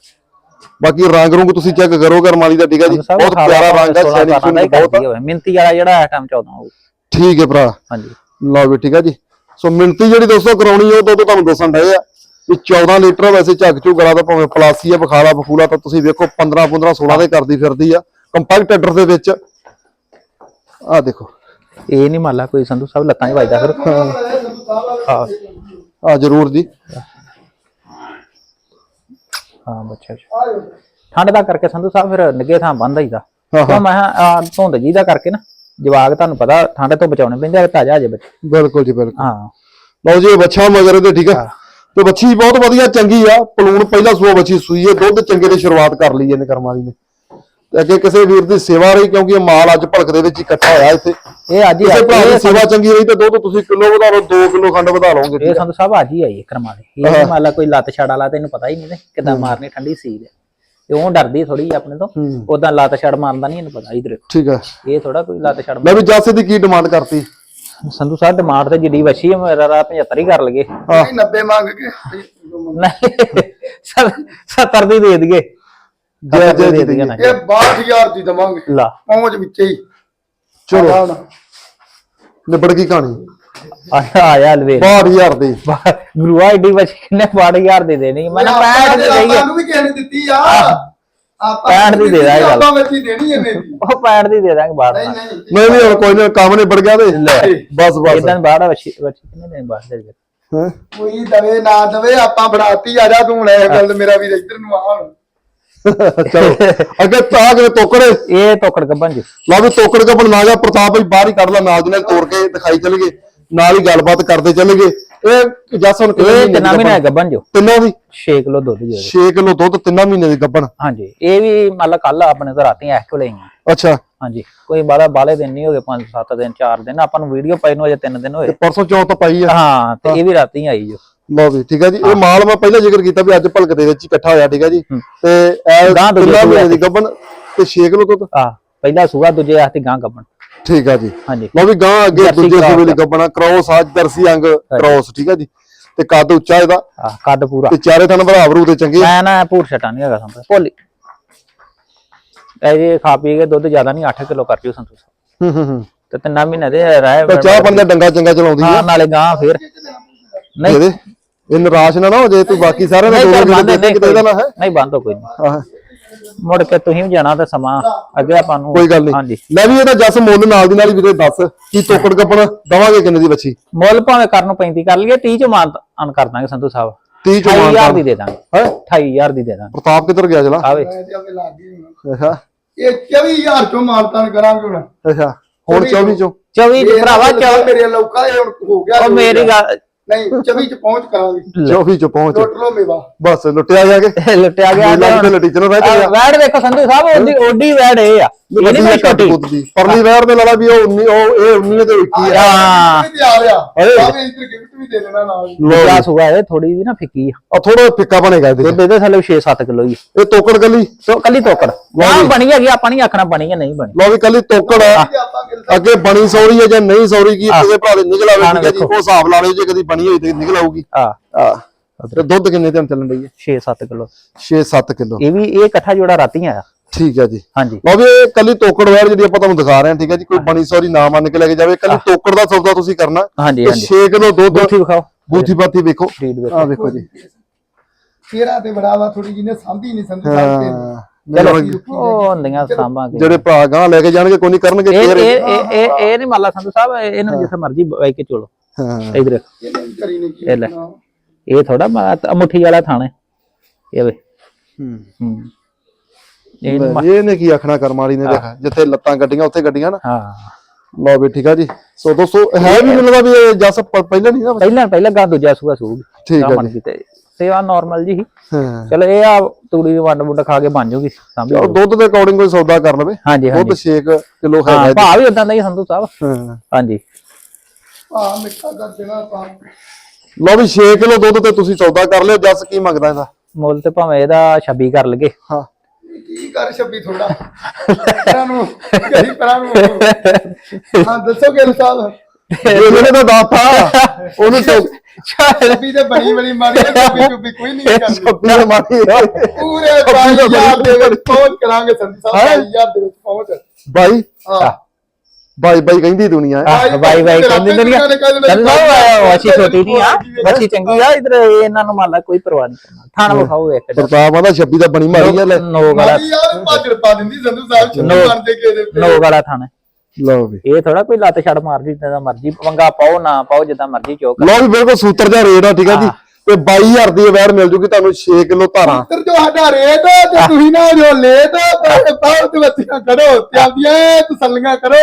ਬਾਕੀ ਰੰਗ ਰੁੰਗ ਤੁਸੀਂ ਚੈੱਕ ਕਰੋ ਕਰਮਾਲੀ ਦਾ ਠੀਕ ਆ ਜੀ। ਬਹੁਤ ਪਿਆਰਾ ਰੰਗ ਹੈ ਸੈਨਿਕ ਸੋਨਾ ਸੁਨਿਕ ਬਹੁਤ ਮਿੰਤੀ ਵਾਲਾ ਜਿਹੜਾ ਟਾਈਮ 14 ਹੋਊ। ਠੀਕ ਹੈ ਭਰਾ। ਹਾਂਜੀ। ਲਓ ਵੀ ਠੀਕ ਆ ਜੀ। ਸੋ ਮਿਣਤੀ ਜਿਹੜੀ ਦੋਸਤੋ ਕਰਾਉਣੀ ਉਹ ਦੁੱਧ ਤੁਹਾਨੂੰ ਦੱਸਣ ਡਏ ਆ ਵੀ 14 ਲੀਟਰ ਵੈਸੇ ਝੱਗ ਝੂ ਗਲਾ ਦਾ ਭਾਵੇਂ ਪਲਾਸੀ ਆ ਬਖਾਲਾ ਬਖੂਲਾ ਤਾਂ ਤੁਸੀਂ ਵੇਖੋ 15 15 16 ਦੇ ਕਰਦੀ ਫਿਰਦੀ ਆ ਕੰਪੈਕਟ ਐਡਰ ਦੇ ਵਿੱਚ। ਆ ਦੇਖੋ। ਇਹ ਨਹੀਂ ਮੰਨ ਲਾ ਕੋਈ ਸੰਧੂ ਸਾਹਿਬ ਲੱਤਾਂ 'ਚ ਵੱਜਦਾ ਫਿਰ। ਹਾਂ। ਆ ਜਰੂਰ ਜੀ। ਹਾਂ ਬੱਚਾ। ਠੰਡ ਦਾ ਕਰਕੇ ਸੰਧੂ ਸਾਹਿਬ ਫਿਰ ਨਿੱਗੇ ਥਾਂ ਬੰਦ ਆਈਦਾ ਹਾਂ, ਕਿਉਂ ਮੈਂ ਆਹ ਧੁੰਦ ਜੀ ਦਾ ਕਰਕੇ ਨਾ। ਜਵਾਗ ਤੁਹਾਨੂੰ ਪਤਾ ਠੰਡ ਤੋਂ ਬਚਾਉਣੇ ਪੈਂਦੇ ਆ ਤਾਜ਼ਾ ਜੇ ਬੱਚੇ। ਬਿਲਕੁਲ ਜੀ ਬਿਲਕੁਲ। ਹਾਂ। ਲਓ ਜੀ ਇਹ ਬੱਚਾ ਮਗਰ ਇਹਦੇ ਠੀਕ ਆ? ਤੇ ਬੱਚੀ ਬਹੁਤ ਵਧੀਆ ਚੰਗੀ ਆ। ਪਲੂਣ ਪਹਿਲਾ ਸੂਆ ਬੱਚੀ ਸੂਈ ਹੈ ਦੁੱਧ ਚੰਗੇ ਦੀ ਸ਼ੁਰੂਆਤ ਕਰ ਲਈ ਇਹਨੇ ਕਰਮ ਵਾਲੀ ਨੇ। ਤੇ ਅੱਗੇ ਕਿਸੇ ਵੀਰ ਦੀ ਸੇਵਾ ਰਹੀ ਕਿਉਂਕਿ ਇਹ ਮਾਲ ਅੱਜ ਭਲਕ ਦੇ ਵਿੱਚ ਹੀ ਇਕੱਠਾ ਹੋਇਆ ਇੱਥੇ। ਇਹ ਅੱਜ ਹੀ ਕਿਸੇ ਭਰਾ ਦੀ ਸੇਵਾ ਚੰਗੀ ਰਹੀ ਤੇ ਦੁੱਧ ਤੁਸੀਂ ਕਿਲੋ ਵਧਾ ਲਓ 2 ਕਿਲੋ ਖੰਡ ਵਧਾ ਲਓਗੇ ਇਹ ਸੰਧੂ ਸਾਹਿਬ ਅੱਜ ਹੀ ਆਈ ਹੈ ਕਰਮਾ ਦੇ ਇਹ ਨੀ ਮੰਨ ਲਾ ਕੋਈ ਲੱਤ ਛੜ ਵਾਲਾ ਤੈਨੂੰ ਪਤਾ ਹੀ ਨਹੀਂ ਕਿਦਾਂ ਮਾਰਨੀ ਠੰਡੀ ਸੀ ਦੇ ਤੇ ਉਹ ਡਰਦੀ ਥੋੜੀ ਆਪਣੇ ਤੋਂ। ਉਦਾਂ ਲੱਤ ਛੜ ਮਾਰਦਾ ਨਹੀਂ ਇਹਨੂੰ ਪਤਾ ਇਧਰ। ਦੇਖੋ ਠੀਕ ਹੈ ਇਹ ਥੋੜਾ ਕੋਈ ਲੱਤ ਛੜ ਮੈਂ ਵੀ ਜਾਸੇ ਦੀ ਕੀ ਡਿਮਾਂਡ ਕਰਤੀ? ਸੰਧੂ ਸਾਹਿਬ ਡਿਮਾਂਡ ਤੇ ਜਿੱਡੀ ਵੱਛੀ ਹੈ ਮੇਰਾ ਰਾ 75 ਹੀ ਕਰ ਲਗੇ। ਨਹੀਂ 90 ਮੰਗ ਕੇ। ਨਹੀਂ 70 ਦੀ ਦੇ ਦਈਏ। ਜੈ ਜੈ ਦੇ ਦਈਏ ਨਾ। ਇਹ 62000 ਦੀ ਦਵਾਂਗੇ। ਲਾ। ਪਹੁੰਚ ਵਿੱਚੇ ਹੀ। ਚਲੋ। ਨਿਬੜ ਗਈ ਕਹਾਣੀ। ਆਇਆ ਆਇਆ ਲਵੇ 62000 ਦੀ। ਗੁਰੂਆ ਏਡੀ ਵੱਛੀ ਕਿੰਨੇ 62000 ਦੀ ਦੇਣੀ? ਮੈਨੂੰ 65 ਦੀ ਦੇਈ ਆਪਾਂ ਨੂੰ ਵੀ ਕਿਸੇ ਨੇ ਦਿੱਤੀ ਆ। ਆਪਾਂ ਪੈਂਹਠ ਦੀ ਦੇ ਦਾਂਗੇ ਗੱਲ। ਆਪਾਂ ਵਿੱਚ ਹੀ ਦੇਣੀ ਇਹਨੇ ਦੀ ਉਹ 65 ਦੀ ਦੇ ਦਾਂਗੇ ਬਾਹਰ ਨਹੀਂ ਨਹੀਂ ਨਹੀਂ ਨਹੀਂ ਹੁਣ ਕੋਈ ਨਹੀਂ ਕੰਮ ਨਿਬੜ ਗਿਆ ਤੇ। ਬਸ ਬਸ। ਇਦਾਂ ਬਾਹਰ ਵੱਛੀ ਵੱਛੀ ਕਿੰਨੇ ਦਿਨ ਬਾਹਰ ਦੇ ਹੈਂ? ਕੋਈ ਦਵੇ ਨਾ ਦਵੇ ਆਪਾਂ ਬਣਾਤੀ ਆ ਜਾ ਤੂੰ ਲੈ ਗੱਲ ਮੇਰਾ ਵੀਰ ਇੱਧਰ ਨੂੰ ਆ ਹੁਣ ਚਲੋ ਅੱਗੇ ਤਾਂ ਕਿ ਤੋਕੜੇ ਇਹ ਤੋਕੜ ਗੱਬਨ ਜੀ। ਲਓ ਵੀ ਤੋਕੜ ਕੱਪਣ ਨਾ ਜਾ ਪ੍ਰਤਾਪ ਭਾਈ ਬਾਹਰ ਹੀ ਕੱਢ ਲਾ ਨਾਲ ਦੀ ਨਾਲ ਤੋੜ ਕੇ ਦਿਖਾਈ ਚਲਗੇ ਨਾਲ ਹੀ ਗੱਲਬਾਤ ਕਰਦੇ ਚੱਲੇਗੇ। ਇਹ ਜਸ ਹੁਣ ਕਿੰਨੇ ਇਹ ਮਹੀਨੇ ਤਿੰਨਾਂ ਦੀ ਗੱਭਣ? ਜੋ? ਤਿੰਨਾਂ ਦੀ? 6 ਕਿਲੋ ਦੁੱਧ ਜੋ ਇਹਦੇ। 6 ਕਿਲੋ ਦੁੱਧ ਤਿੰਨਾਂ ਮਹੀਨੇ ਦੀ ਗੱਭਣ। ਹਾਂਜੀ ਇਹ ਵੀ ਮੰਨ ਲਾ ਕੱਲ ਆਪਣੇ ਤੋਂ ਰਾਤੀ ਐਸ ਕੋਲੇ ਆਈਆਂ ਅੱਛਾ। ਹਾਂਜੀ ਕੋਈ ਬਾਲਾ ਬਾਲੇ ਦਿਨ ਨਹੀਂ ਹੋ ਗਏ 5 7 ਦਿਨ 4 ਦਿਨ ਆਪਾਂ ਨੂੰ ਵੀਡੀਓ ਪਾਈ ਨੂੰ ਅਜੇ 3 ਦਿਨ ਹੋਏ। ਤੇ ਪਰਸੋਂ ਚੌਥ ਤੋਂ ਪਾਈ ਆ। ਹਾਂ ਤੇ ਇਹ ਵੀ ਰਾਤੀ ਆਈ ਜੋ। ਲਓ ਵੀ ਠੀਕ ਹੈ ਜੀ। ਇਹ ਮਾਲ ਮੈਂ ਪਹਿਲਾਂ ਜ਼ਿਕਰ ਕੀਤਾ ਵੀ ਅੱਜ ਭਲਕ ਦੇ ਵਿੱਚ ਹੀ ਇਕੱਠਾ ਹੋਇਆ ਠੀਕ ਹੈ ਜੀ। ਤੇ ਇਹ ਗਾਂ ਦੂਜੇ ਤਿੰਨਾਂ ਸੂਏ ਮਹੀਨੇ ਦੀ ਗੱਭਣ ਤੇ 6 ਕਿਲੋ ਦੁੱਧ। ਆ ਪਹਿਲਾ ਸੂਆ ਦੂਜੇ ਆਸਤੇ ਗਾਂ ਗੱਬਣ ਠੀਕ ਆ ਜੀ। ਹਾਂਜੀ। ਲਓ ਵੀ ਗਾਂ ਅੱਗੇ ਦੂਜੇ ਸੂਬੇ ਲਈ ਗੱਭਣਾ ਕ੍ਰੋਸ ਆ ਜਰਸੀ ਅੰਗ ਕ੍ਰੋਸ ਠੀਕ ਆ ਜੀ। ਤੇ ਕੱਦ ਉੱਚਾ ਇਹਦਾ। ਕੱਦ ਪੂਰਾ। ਤੇ ਚਾਰੇ ਥਣ ਭਰਾਵਰੂ ਤੇ ਚੰਗੇ। ਮੈਂ ਨਾ ਭੂਰ ਛਟਾ ਨਹੀਂ ਹੈਗਾ ਸੰਤ ਭੋਲੀ। ਇਹ ਜੇ ਖਾ ਪੀ ਕੇ ਦੁੱਧ ਜ਼ਿਆਦਾ ਨਹੀਂ 8 ਕਿਲੋ ਕਰ ਪਿਓ ਸੰਤੂ ਸਾਹਿਬ। ਹੂੰ ਹੂੰ ਹੂੰ। ਤੇ ਤਿੰਨਾਂ ਮਹੀਨੇ ਦੇ ਰਹਿ ਤੇ ਚਾਹ ਪਾਣੀ ਦਾ ਡੰਗਾ ਚੰਗਾ ਚਲਾਉਂਦੀ ਆ। ਹਾਂ ਨਾਲੇ ਗਾਂ ਫਿਰ। ਨਹੀਂ। ਇਹ ਨਿਰਾਸ਼ ਨਾ ਨਾ ਹੋ ਜੇ ਤੂੰ ਬਾਕੀ ਸਾਰਿਆਂ ਦੋ ਦੋ ਬੰਦ ਕਿਤੇ ਕਿਤੇ ਇਹਦਾ ਨਾ ਹੈ। ਨਹੀਂ ਬੰਦ ਹੋ ਕੋਈ ਨਹੀਂ ਮੁੜ ਕੇ ਤੁਸੀਂ ਵੀ ਜਾਣਾ ਤੇ ਸਮਾਂ ਅੱਗੇ ਆਪਾਂ ਨੂੰ ਕੋਈ ਗੱਲ ਨਹੀਂ। ਹਾਂਜੀ। ਲੈ ਵੀ ਇਹਦਾ ਜਸ ਮੁੱਲ ਨਾਲ ਦੀ ਨਾਲ ਹੀ ਵੀਰੇ ਦੱਸ ਕੀ ਤੋਕੜ ਗੱਪਣ ਦਵਾਂਗੇ ਕਿੰਨੇ ਦੀ ਬੱਚੀ? ਮੁੱਲ ਭਾਵੇਂ ਕਰਨ ਨੂੰ 35 ਕਰ ਲਈਏ 30 ਚ ਮਾਨ ਅਨ ਕਰ ਦਾਂਗੇ ਸੰਧੂ ਸਾਹਿਬ। 30 ਚੋਂ 28000 ਮਾਨਤਾ ਦੀ ਦੇ। ਦਾਂਗੇ। ਹੈ? 28000 ਦੀ ਦੇ ਦਾਂਗੇ। ਪ੍ਰਤਾਪ ਕਿੱਧਰ ਗਿਆ ਜਲਾ? ਆਵੇ। ਇਹ 24000 ਚੋਂ ਮਾਲਤਾਨ ਕਰਾਂਗੇ ਹੁਣ। ਅੱਛਾ। ਹੁਣ 24 ਚੋਂ। 24 ਚ ਭਰਾਵਾ ਇਹ ਚੌ- ਮੇਰੇ ਲੌਕਾ ਇਹ ਹੁਣ ਹੋ ਗਿਆ। ਉਹ ਮੇਰੀ ਗੱਲ ਨਹੀਂ 24 ਚ ਪਹੁੰਚ ਕਰਾਂਗੇ। 24 ਚ ਪਹੁੰਚ। ਲੁੱਟ ਲੋ ਮੇਵਾ। ਬਸ ਲੁੱਟਿਆ ਜਾ ਕੇ? ਲੁੱਟਿਆ ਗਿਆ ਵੀ ਤੇ ਲੁੱਟੀ ਚਲੋ ਰਹਿ ਗਿਆ ਵੈੜ ਦੇਖੋ ਸੰਧੂ ਸਾਹਿਬ ਉਹਦੀ ਓਡੀ ਵੈੜ ਇਹ ਆ। ਇਹ ਨਹੀਂ ਕੋਈ ਛੋਟੀ। ਪਰਲੀ ਵੈਰ ਦੇ ਲਾਲਾ ਵੀ ਉਹ 19 ਉਹ ਇਹ 19 ਤੇ 21 ਆ। ਹਾਂ। ਵੀ ਤਿਆਰ ਆ। ਅਰੇ। ਆਵੇ ਇੱਧਰ ਗਿਫਟ ਵੀ ਦੇ ਦੇਣਾ ਨਾਲ ਦੂਜਾ ਸੂਆ ਇਹ ਥੋੜੀ ਜੀ ਨਾ ਫਿੱਕੀ ਆ। ਆ ਥੋੜਾ ਫਿੱਕਾ ਬਣੇਗਾ ਇਹਦੇ ਇਹਦੇ ਥੱਲੇ 6-7 ਕਿਲੋ ਹੀ ਆ। ਇਹ ਤੋਕੜ ਕੱਲੀ ਸੋ ਕੱਲੀ ਤੋਕੜ। ਨਾ ਬਣੀ ਹੈਗੀ ਆਪਾਂ ਨਹੀਂ ਆਖਣਾ ਬਣੀ ਹੈ ਨਹੀਂ ਬਣੀ। ਲੋ ਵੀ ਕੱਲੀ ਤੋਕੜ ਅੱਗੇ ਬਣੀ ਸੌਰੀ ਹੈ ਜਾਂ ਨਹੀਂ ਸੌਰੀ ਕੀ ਕਿਸੇ ਭਰਾ ਦੇ ਨਿਕਲ ਆਵੇ। ਉਹ ਹਿਸਾਬ ਲਾ ਲਿਓ ਜੇ ਕਦੀ ਬਣੀ ਹੋਈ ਤੇ ਨਿਕਲ ਆਊਗੀ। ਆ ਆ ਤੇ ਦੁੱਧ ਕਿੰਨੇ ਤੇ ਚੱਲਣ ਰਹੀ ਹੈ? 6-7 ਕਿਲੋ। 6-7 ਕਿਲੋ। ਇਹ ਵੀ ਇਹ ਇਕੱਠਾ ਜੋੜਾ ਰਾਤੀ ਆਇਆ। ਠੀਕ ਹੈ ਜੀ। ਹਾਂਜੀ। ਲਓ ਵੀ ਇਹ ਕੱਲੀ ਤੋਕੜ ਵੈਰ ਜਿਹੜੀ ਆਪਾਂ ਤੁਹਾਨੂੰ ਦਿਖਾ ਰਹੇ ਹਾਂ ਠੀਕ ਹੈ ਜੀ ਕੋਈ ਬਣੀ ਸੌਰੀ ਨਾ ਮੰਨ ਕੇ ਲੈ ਕੇ ਜਾਵੇ ਕੱਲੀ ਤੋਕੜ ਦਾ ਸੌਦਾ ਤੁਸੀਂ ਕਰਨਾ। ਹਾਂਜੀ ਤੇ ਹਾਂਜੀ। 6 ਕਿਲੋ ਦੁੱਧ ਬੂਥੀ ਵਿਖਾਓ। ਬੂਥੀ ਬਾਥੀ ਵੇਖੋ। ਆ ਵੇਖੋ ਜੀ। ਫੇਰਾ ਤੇ ਬੜਾਵਾ ਥੋੜੀ ਜਿਹੀ ਨੇ ਸਾਂਭੀ ਨਹੀਂ ਤੇ ਹਾਂ, ਚਲੋ ਉਹ ਹੁੰਦੀਆਂ ਸਾਂਭਾਂਗੇ ਜਿਹੜੇ ਭਰਾ ਗਾਂ ਲੈ ਕੇ ਜਾਣਗੇ ਕੋਈ ਨਹੀਂ ਕਰਨਗੇ ਇਹ ਫੇਰ ਇਹ ਇਹ ਨਹੀਂ ਮੰਨ ਲਾ ਸੰਧੂ ਸਾਹਿਬ ਇਹ- ਇਹਨੂੰ ਜਿੱਥੇ ਮਰਜ਼ੀ ਬਾਈ ਕੇ ਚੋਲੋ। ਇਹ ਥੋੜਾ ਮੁੱਠੀ ਵਾਲਾ ਥਾਣਾ ਹੈ। ਇਹ ਵੇ। ਹੂੰ। ਹੂੰ। ਇਹ ਨੀ ਮ- ਇਹਨੇ ਕੀ ਆਖਣਾ ਕਰਮਾਲੀ ਨੇ ਦੇਖਾ ਜਿੱਥੇ ਲੱਤਾਂ ਗੱਡੀਆਂ ਉੱਥੇ ਗੱਡੀਆਂ ਨਾ। ਹਾਂ। ਲਓ ਵੀ ਠੀਕ ਆ ਜੀ। ਸੋ ਦੋਸਤੋ ਹੈ ਵੀ ਮੈਨੂੰ ਲੱਗਦਾ ਵੀ ਜਸ ਪਹਿਲਾਂ ਨਹੀਂ ਨਾ ਪਹਿਲਾਂ ਪਹਿਲਾਂ ਗਾ ਦੂਜਾ ਸੂਆ ਸੂਗ ਠੀਕ ਮਨ ਜੀ। ਆ ਨਾਰਮਲ ਜੀ ਚਲੋ ਇਹ ਆ ਤੂੜੀ ਦੀ ਵੰਡ ਵੁੰਡ ਖਾ ਕੇ ਬਣ ਜੂਗੀ। ਚਲੋ ਦੁੱਧ ਦੇ ਅਕੋਰਡਿੰਗ ਕੋਈ ਸੌਦਾ ਕਰ ਲਵੇ। ਹਾਂਜੀ ਦੁੱਧ ਹਾਂਜੀ। 6 ਕਿਲੋ ਹਾਂ ਭਾਅ ਵੀ ਉਦਾਂ ਦਾ ਹੀ ਸੰਧੂ ਸਾਹਿਬ। ਹਾਂ। ਹਾਂਜੀ। ਆ ਮਿੱਠਾ ਕਰ ਦੇਣਾ ਆਪਾਂ ਲਓ ਵੀ 6 ਕਿਲੋ ਦੁੱਧ ਤੇ ਤੁਸੀਂ ਸੌਦਾ ਕਰ ਲਿਓ ਜਸ ਕੀ ਮੰਗਦਾ ਇਹਦਾ? ਮੁੱਲ ਤੇ ਭਾਵੇਂ ਇਹਦਾ 26 ਕਰ ਲਗੇ ਹਾਂ। ਕੀ ਕਰ ਛੱਬੀ ਥੋੜਾ ਪਰਾਂ ਨੂੰ ਕਹੀ ਪਰਾਂ ਨੂੰ। ਹਾਂ ਦੱਸੋ ਗਿਲ ਸਾਹਿਬ ਇਹਨੇ ਤਾਂ ਦਾਤਾ ਉਹਨੂੰ ਤੋਂ ਛੱਬੀ ਤੇ ਬਣੀ ਬਣੀ ਮਾਰੀ ਛੱਬੀ ਚੁੱਬੀ ਕੋਈ ਨਹੀਂ ਕਰਦੀ। ਛੱਪੀ ਦੇ ਮਾਰੀ ਪੂਰੇ 22000 ਦੇ ਵਿੱਚ ਪਹੁੰਚ ਕਰਾਂਗੇ ਸੰਧੂ ਸਾਹਿਬ ਹੈਂ? 22000 ਦੇ ਵਿੱਚ ਪਹੁੰਚ। ਬਾਈ? ਹਾਂ। ਬਾਈ ਬਾਈ ਕਹਿੰਦੀ ਦੁਨੀਆ ਆਹ, ਬਾਈ ਬਾਈ ਕਹਿੰਦੇ ਨੇ ਸੰਧੂ ਸਾਹਿਬ ਵਾਸ਼ੀ ਛੋਟੀ ਨਹੀਂ ਆ ਵਾਸ਼ੀ ਚੰਗੀ ਆ ਇਧਰ ਇਹਨਾਂ ਨੂੰ ਮੰਨ ਲਾ ਕੋਈ ਪਰਵਾਹ ਨਹੀਂ ਕਰਨਾ। ਥਾਣਾ ਵਿਖਾਓ ਇੱਕ ਪ੍ਰਤਾਪ ਆਂਦਾ 26 ਦਾ ਬਣੀ ਮਾਰੀ ਆ ਲੈ ਨੋ ਵਾਲਾ ਮਾਰੀ ਯਾਰ ਭਾਜੜ ਪਾ ਦਿੰਦੀ ਸੰਧੂ ਸਾਹਿਬ ਛੱਬੀ ਨੋ- ਬਣਦੇ ਕੇ ਦੇ ਨੋ ਵਾਲਾ ਥਾਣਾ। ਲਓ ਵੀ। ਇਹ ਥੋੜਾ ਕੋਈ ਲੱਤ ਛੜ ਮਾਰ ਦੀ ਜਿੱਦਾਂ ਮਰਜ਼ੀ ਵੰਗਾ ਪਾਓ ਨਾ ਪਾਓ ਜਿੱਦਾਂ ਮਰਜ਼ੀ ਚੋਕ ਲਓ ਵੀ ਬਿਲਕੁਲ ਸੂਤਰ ਜਿਹਾ ਰੇਟ ਆ ਠੀਕ ਆ ਜੀ। ਤੇ 22000 ਦੀ ਵੈਰ ਮਿਲ ਜੂਗੀ ਤੁਹਾਨੂੰ 6 ਕਿਲੋ ਧਾਰਾਂ। ਪੁੱਤਰ ਜੋ ਸਾਡਾ ਰੇਟ ਤੇ ਤੁਸੀਂ ਨਾ ਜੋ ਲੇਟ ਤੇ ਪਾਉ ਤੇ ਬੱਚੀਆਂ ਕਰੋ ਤੇ ਆਪਦੀਆਂ ਤਸੱਲੀਆਂ ਕਰੋ।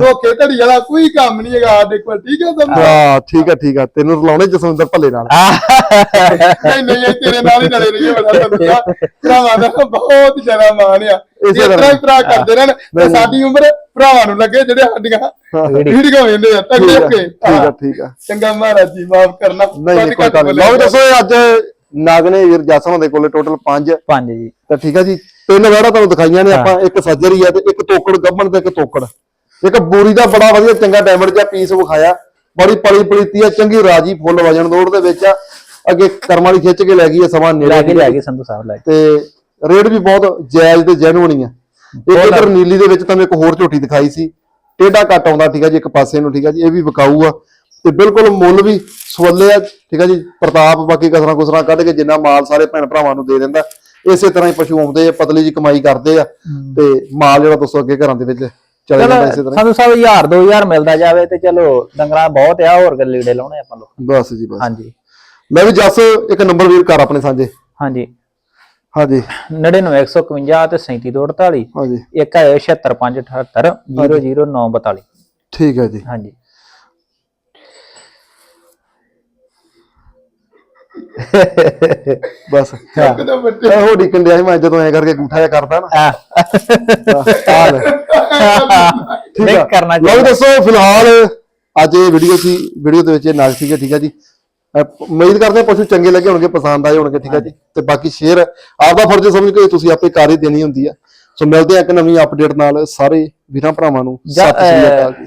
ਧੋਖੇ ਧੜੀ ਵਾਲਾ ਕੋਈ ਕੰਮ ਨਹੀਂ ਹੈਗਾ ਸਾਡੇ ਕੋਲ ਠੀਕ ਹੈ ਸੰਧੂ ਹਾਂ ਠੀਕ ਆ ਠੀਕ ਆ ਤੈਨੂੰ ਰਲਾਉਣੇ ਜਸਵਿੰਦਰ ਭੱਲੇ ਨਾਲ। ਨਹੀਂ ਨਹੀਂ ਇਹ ਤੇਰੇ ਨਾਲ ਹੀ ਲੜੇ ਰਹੀਏ ਬੜਾ ਸੰਧੂ ਭਰਾਵਾਂ ਦਾ ਬਹੁਤ ਜ਼ਿਆਦਾ ਮਾਣ ਆ। ਇਸ ਇਸੇ ਤਰ੍ਹਾਂ ਹੀ ਭਰਾ ਕਰਦੇ ਰਹਿਣ ਤੇ ਸਾਡੀ ਉਮਰ ਭਰਾਵਾਂ ਨੂੰ ਲੱਗੇ ਜਿਹੜੇ ਸਾਡੀਆਂ ਵੀਡੀਓ ਵੇਂਦੇ ਆ ਤਗੜੇ ਹੋ ਕੇ। ਠੀਕ ਆ ਠੀਕ ਆ ਚੰਗਾ ਮਹਾਰਾਜ ਜੀ ਮਾਫ ਕਰਨਾ। ਨਹੀਂ ਨਹੀਂ ਕੋਈ ਗੱਲ ਨਹੀਂ। ਲਓ ਦੱਸੋ ਅੱਜ ਨਾਗਨੇ ਵੀਰ ਜਸਵਾਂ ਦੇ ਕੋਲੇ ਟੋਟਲ 5 ਪੰਜ ਜੀ। ਤਾਂ ਠੀਕ ਆ ਜੀ। ਤਿੰਨ ਵੈੜਾ ਤੁਹਾਨੂੰ ਦਿਖਾਈਆਂ ਨੇ ਆਪਾਂ। ਇੱਕ ਸੱਜਰੀ ਆ ਤੇ ਇੱਕ ਤੋਕੜ ਗੱਬਣ ਤੇ ਇੱਕ ਤੋਕੜ। ਇੱਕ ਬੂਰੀ ਦਾ ਬੜਾ ਵਧੀਆ ਚੰਗਾ ਡਾਇਮੰਡ ਜਿਹਾ ਪੀਸ ਵਿਖਾਇਆ। ਬੜੀ ਪਲੀ ਪਲੀਤੀ ਆ ਚੰਗੀ ਰਾਜੀ ਫੁੱਲ ਵਜਣ ਦੌੜ ਦੇ ਵਿੱਚ ਆ। ਅੱਗੇ ਕਰਮ ਵਾਲੀ ਖਿੱਚ ਕੇ ਲੈ ਗਈ ਆ ਸਮਾਂ ਲੈ ਨੇੜੇ। ਕੇ ਲੈ ਗਏ ਸੰਧੂ ਸਾਹਿਬ ਲੈ ਕੇ। ਤੇ ਰੇਟ ਵੀ ਬਹੁਤ ਜਾਇਜ਼ ਤੇ ਜੈਨੂਨ ਹੀ ਆ। ਇੱਕ ਇਧਰ ਨੀਲੀ ਦੇ ਵਿੱਚ ਤੁਹਾਨੂੰ ਇੱਕ ਹੋਰ ਝੋਟੀ ਦਿਖਾਈ ਸੀ। ਟੇਢਾ ਕੱਟ ਆਉਂਦਾ ਠੀਕ ਆ ਜੀ ਇੱਕ ਪਾਸੇ ਨੂੰ ਠੀਕ ਆ ਜੀ ਇਹ ਵੀ ਵਿਕਾਊ ਆ ਤੇ ਬਿਲਕੁਲ ਮੁੱਲ ਵੀ ਸਵੱਲੇ ਆ ਠੀਕ ਆ ਜੀ ਪ੍ਰਤਾਪ ਬਾਕੀ ਕਸਰਾਂ ਕੁਸਰਾਂ ਕੱਢ ਕੇ ਜਿੰਨਾ ਮਾਲ ਸਾਰੇ ਭੈਣ ਭਰਾਵਾਂ ਨੂੰ ਦੇ ਦਿੰਦਾ ਇਸੇ ਤਰ੍ਹਾਂ ਹੀ ਪਸ਼ੂ ਆਉਂਦੇ ਆ ਪਤਲੀ ਜੀ ਕਮਾਈ ਕਰਦੇ ਆ ਤੇ ਮਾਲ ਜਿਹੜਾ ਦੋਸਤੋ ਅੱਗੇ ਘਰਾਂ ਦੇ ਵਿੱਚ ਚਲੇ ਜਾਂਦਾ ਇਸੇ ਤਰ੍ਹਾਂ ਸੰਧੂ ਸਾਹਿਬ 1000 2000 ਮਿਲਦਾ ਜਾਵੇ ਤੇ ਚਲੋ ਡੰਗਰਾਂ ਬਹੁਤ ਆ ਹੋਰ ਗੱਲ ਲੀੜੇ ਲਾਉਣੇ ਆਪਾਂ ਲੋਕ। ਬਸ ਜੀ ਬਸ। ਹਾਂਜੀ। ਮੈਂ ਵੀ ਜੱਸ ਇੱਕ ਨੰਬਰ ਵੀਰ ਕਰ ਆਪਣੇ ਸਾਂਝੇ। ਹਾਂਜੀ। ਹਾਂਜੀ। 99151 ਤੇ 3748 ਹਾਂਜੀ। ਇੱਕ ਹੈ 7658800942 ਠੀਕ ਹੈ ਜੀ। ਹਾਂਜੀ। ਬਸ। ਚੱਕਦਾ ਬੱਚੇ ਉਹ ਡਿਕਣ ਦਿਆ ਮੈਂ ਜਦੋਂ ਐ ਕਰਕੇ ਅੰਗੂਠਾ ਜਿਹਾ ਕਰਦਾ ਨਾ। ਆ ਠੀਕ ਹੈ ਕਰਨਾ ਦੱਸੋ ਫਿਲਹਾਲ ਅੱਜ ਇਹ ਵੀਡੀਓ ਸੀ ਵੀਡੀਓ ਦੇ ਵਿੱਚ ਇਹ ਨਾਗ ਸੀਗੇ ਠੀਕ ਹੈ ਜੀ। ਉਮੀਦ ਕਰਦੇ ਹਾਂ ਪਸ਼ੂ ਚੰਗੇ ਲੱਗੇ ਹੋਣਗੇ ਪਸੰਦ ਆਏ ਹੋਣਗੇ ਠੀਕ ਆ ਜੀ? ਤੇ ਬਾਕੀ ਸ਼ੇਅਰ ਆਪਦਾ ਫਰਜ਼ ਸਮਝ ਕੇ ਤੁਸੀਂ ਆਪੇ ਕਰ ਹੀ ਦੇਣੀ ਹੁੰਦੀ ਆ ਸੋ ਮਿਲਦੇ ਆ ਇੱਕ ਨਵੀਂ ਅਪਡੇਟ ਨਾਲ ਸਾਰੇ ਵੀਰਾਂ ਭਰਾਵਾਂ ਨੂੰ। ਸਤਿ ਸ਼੍ਰੀ ਅਕਾਲ ਜੀ।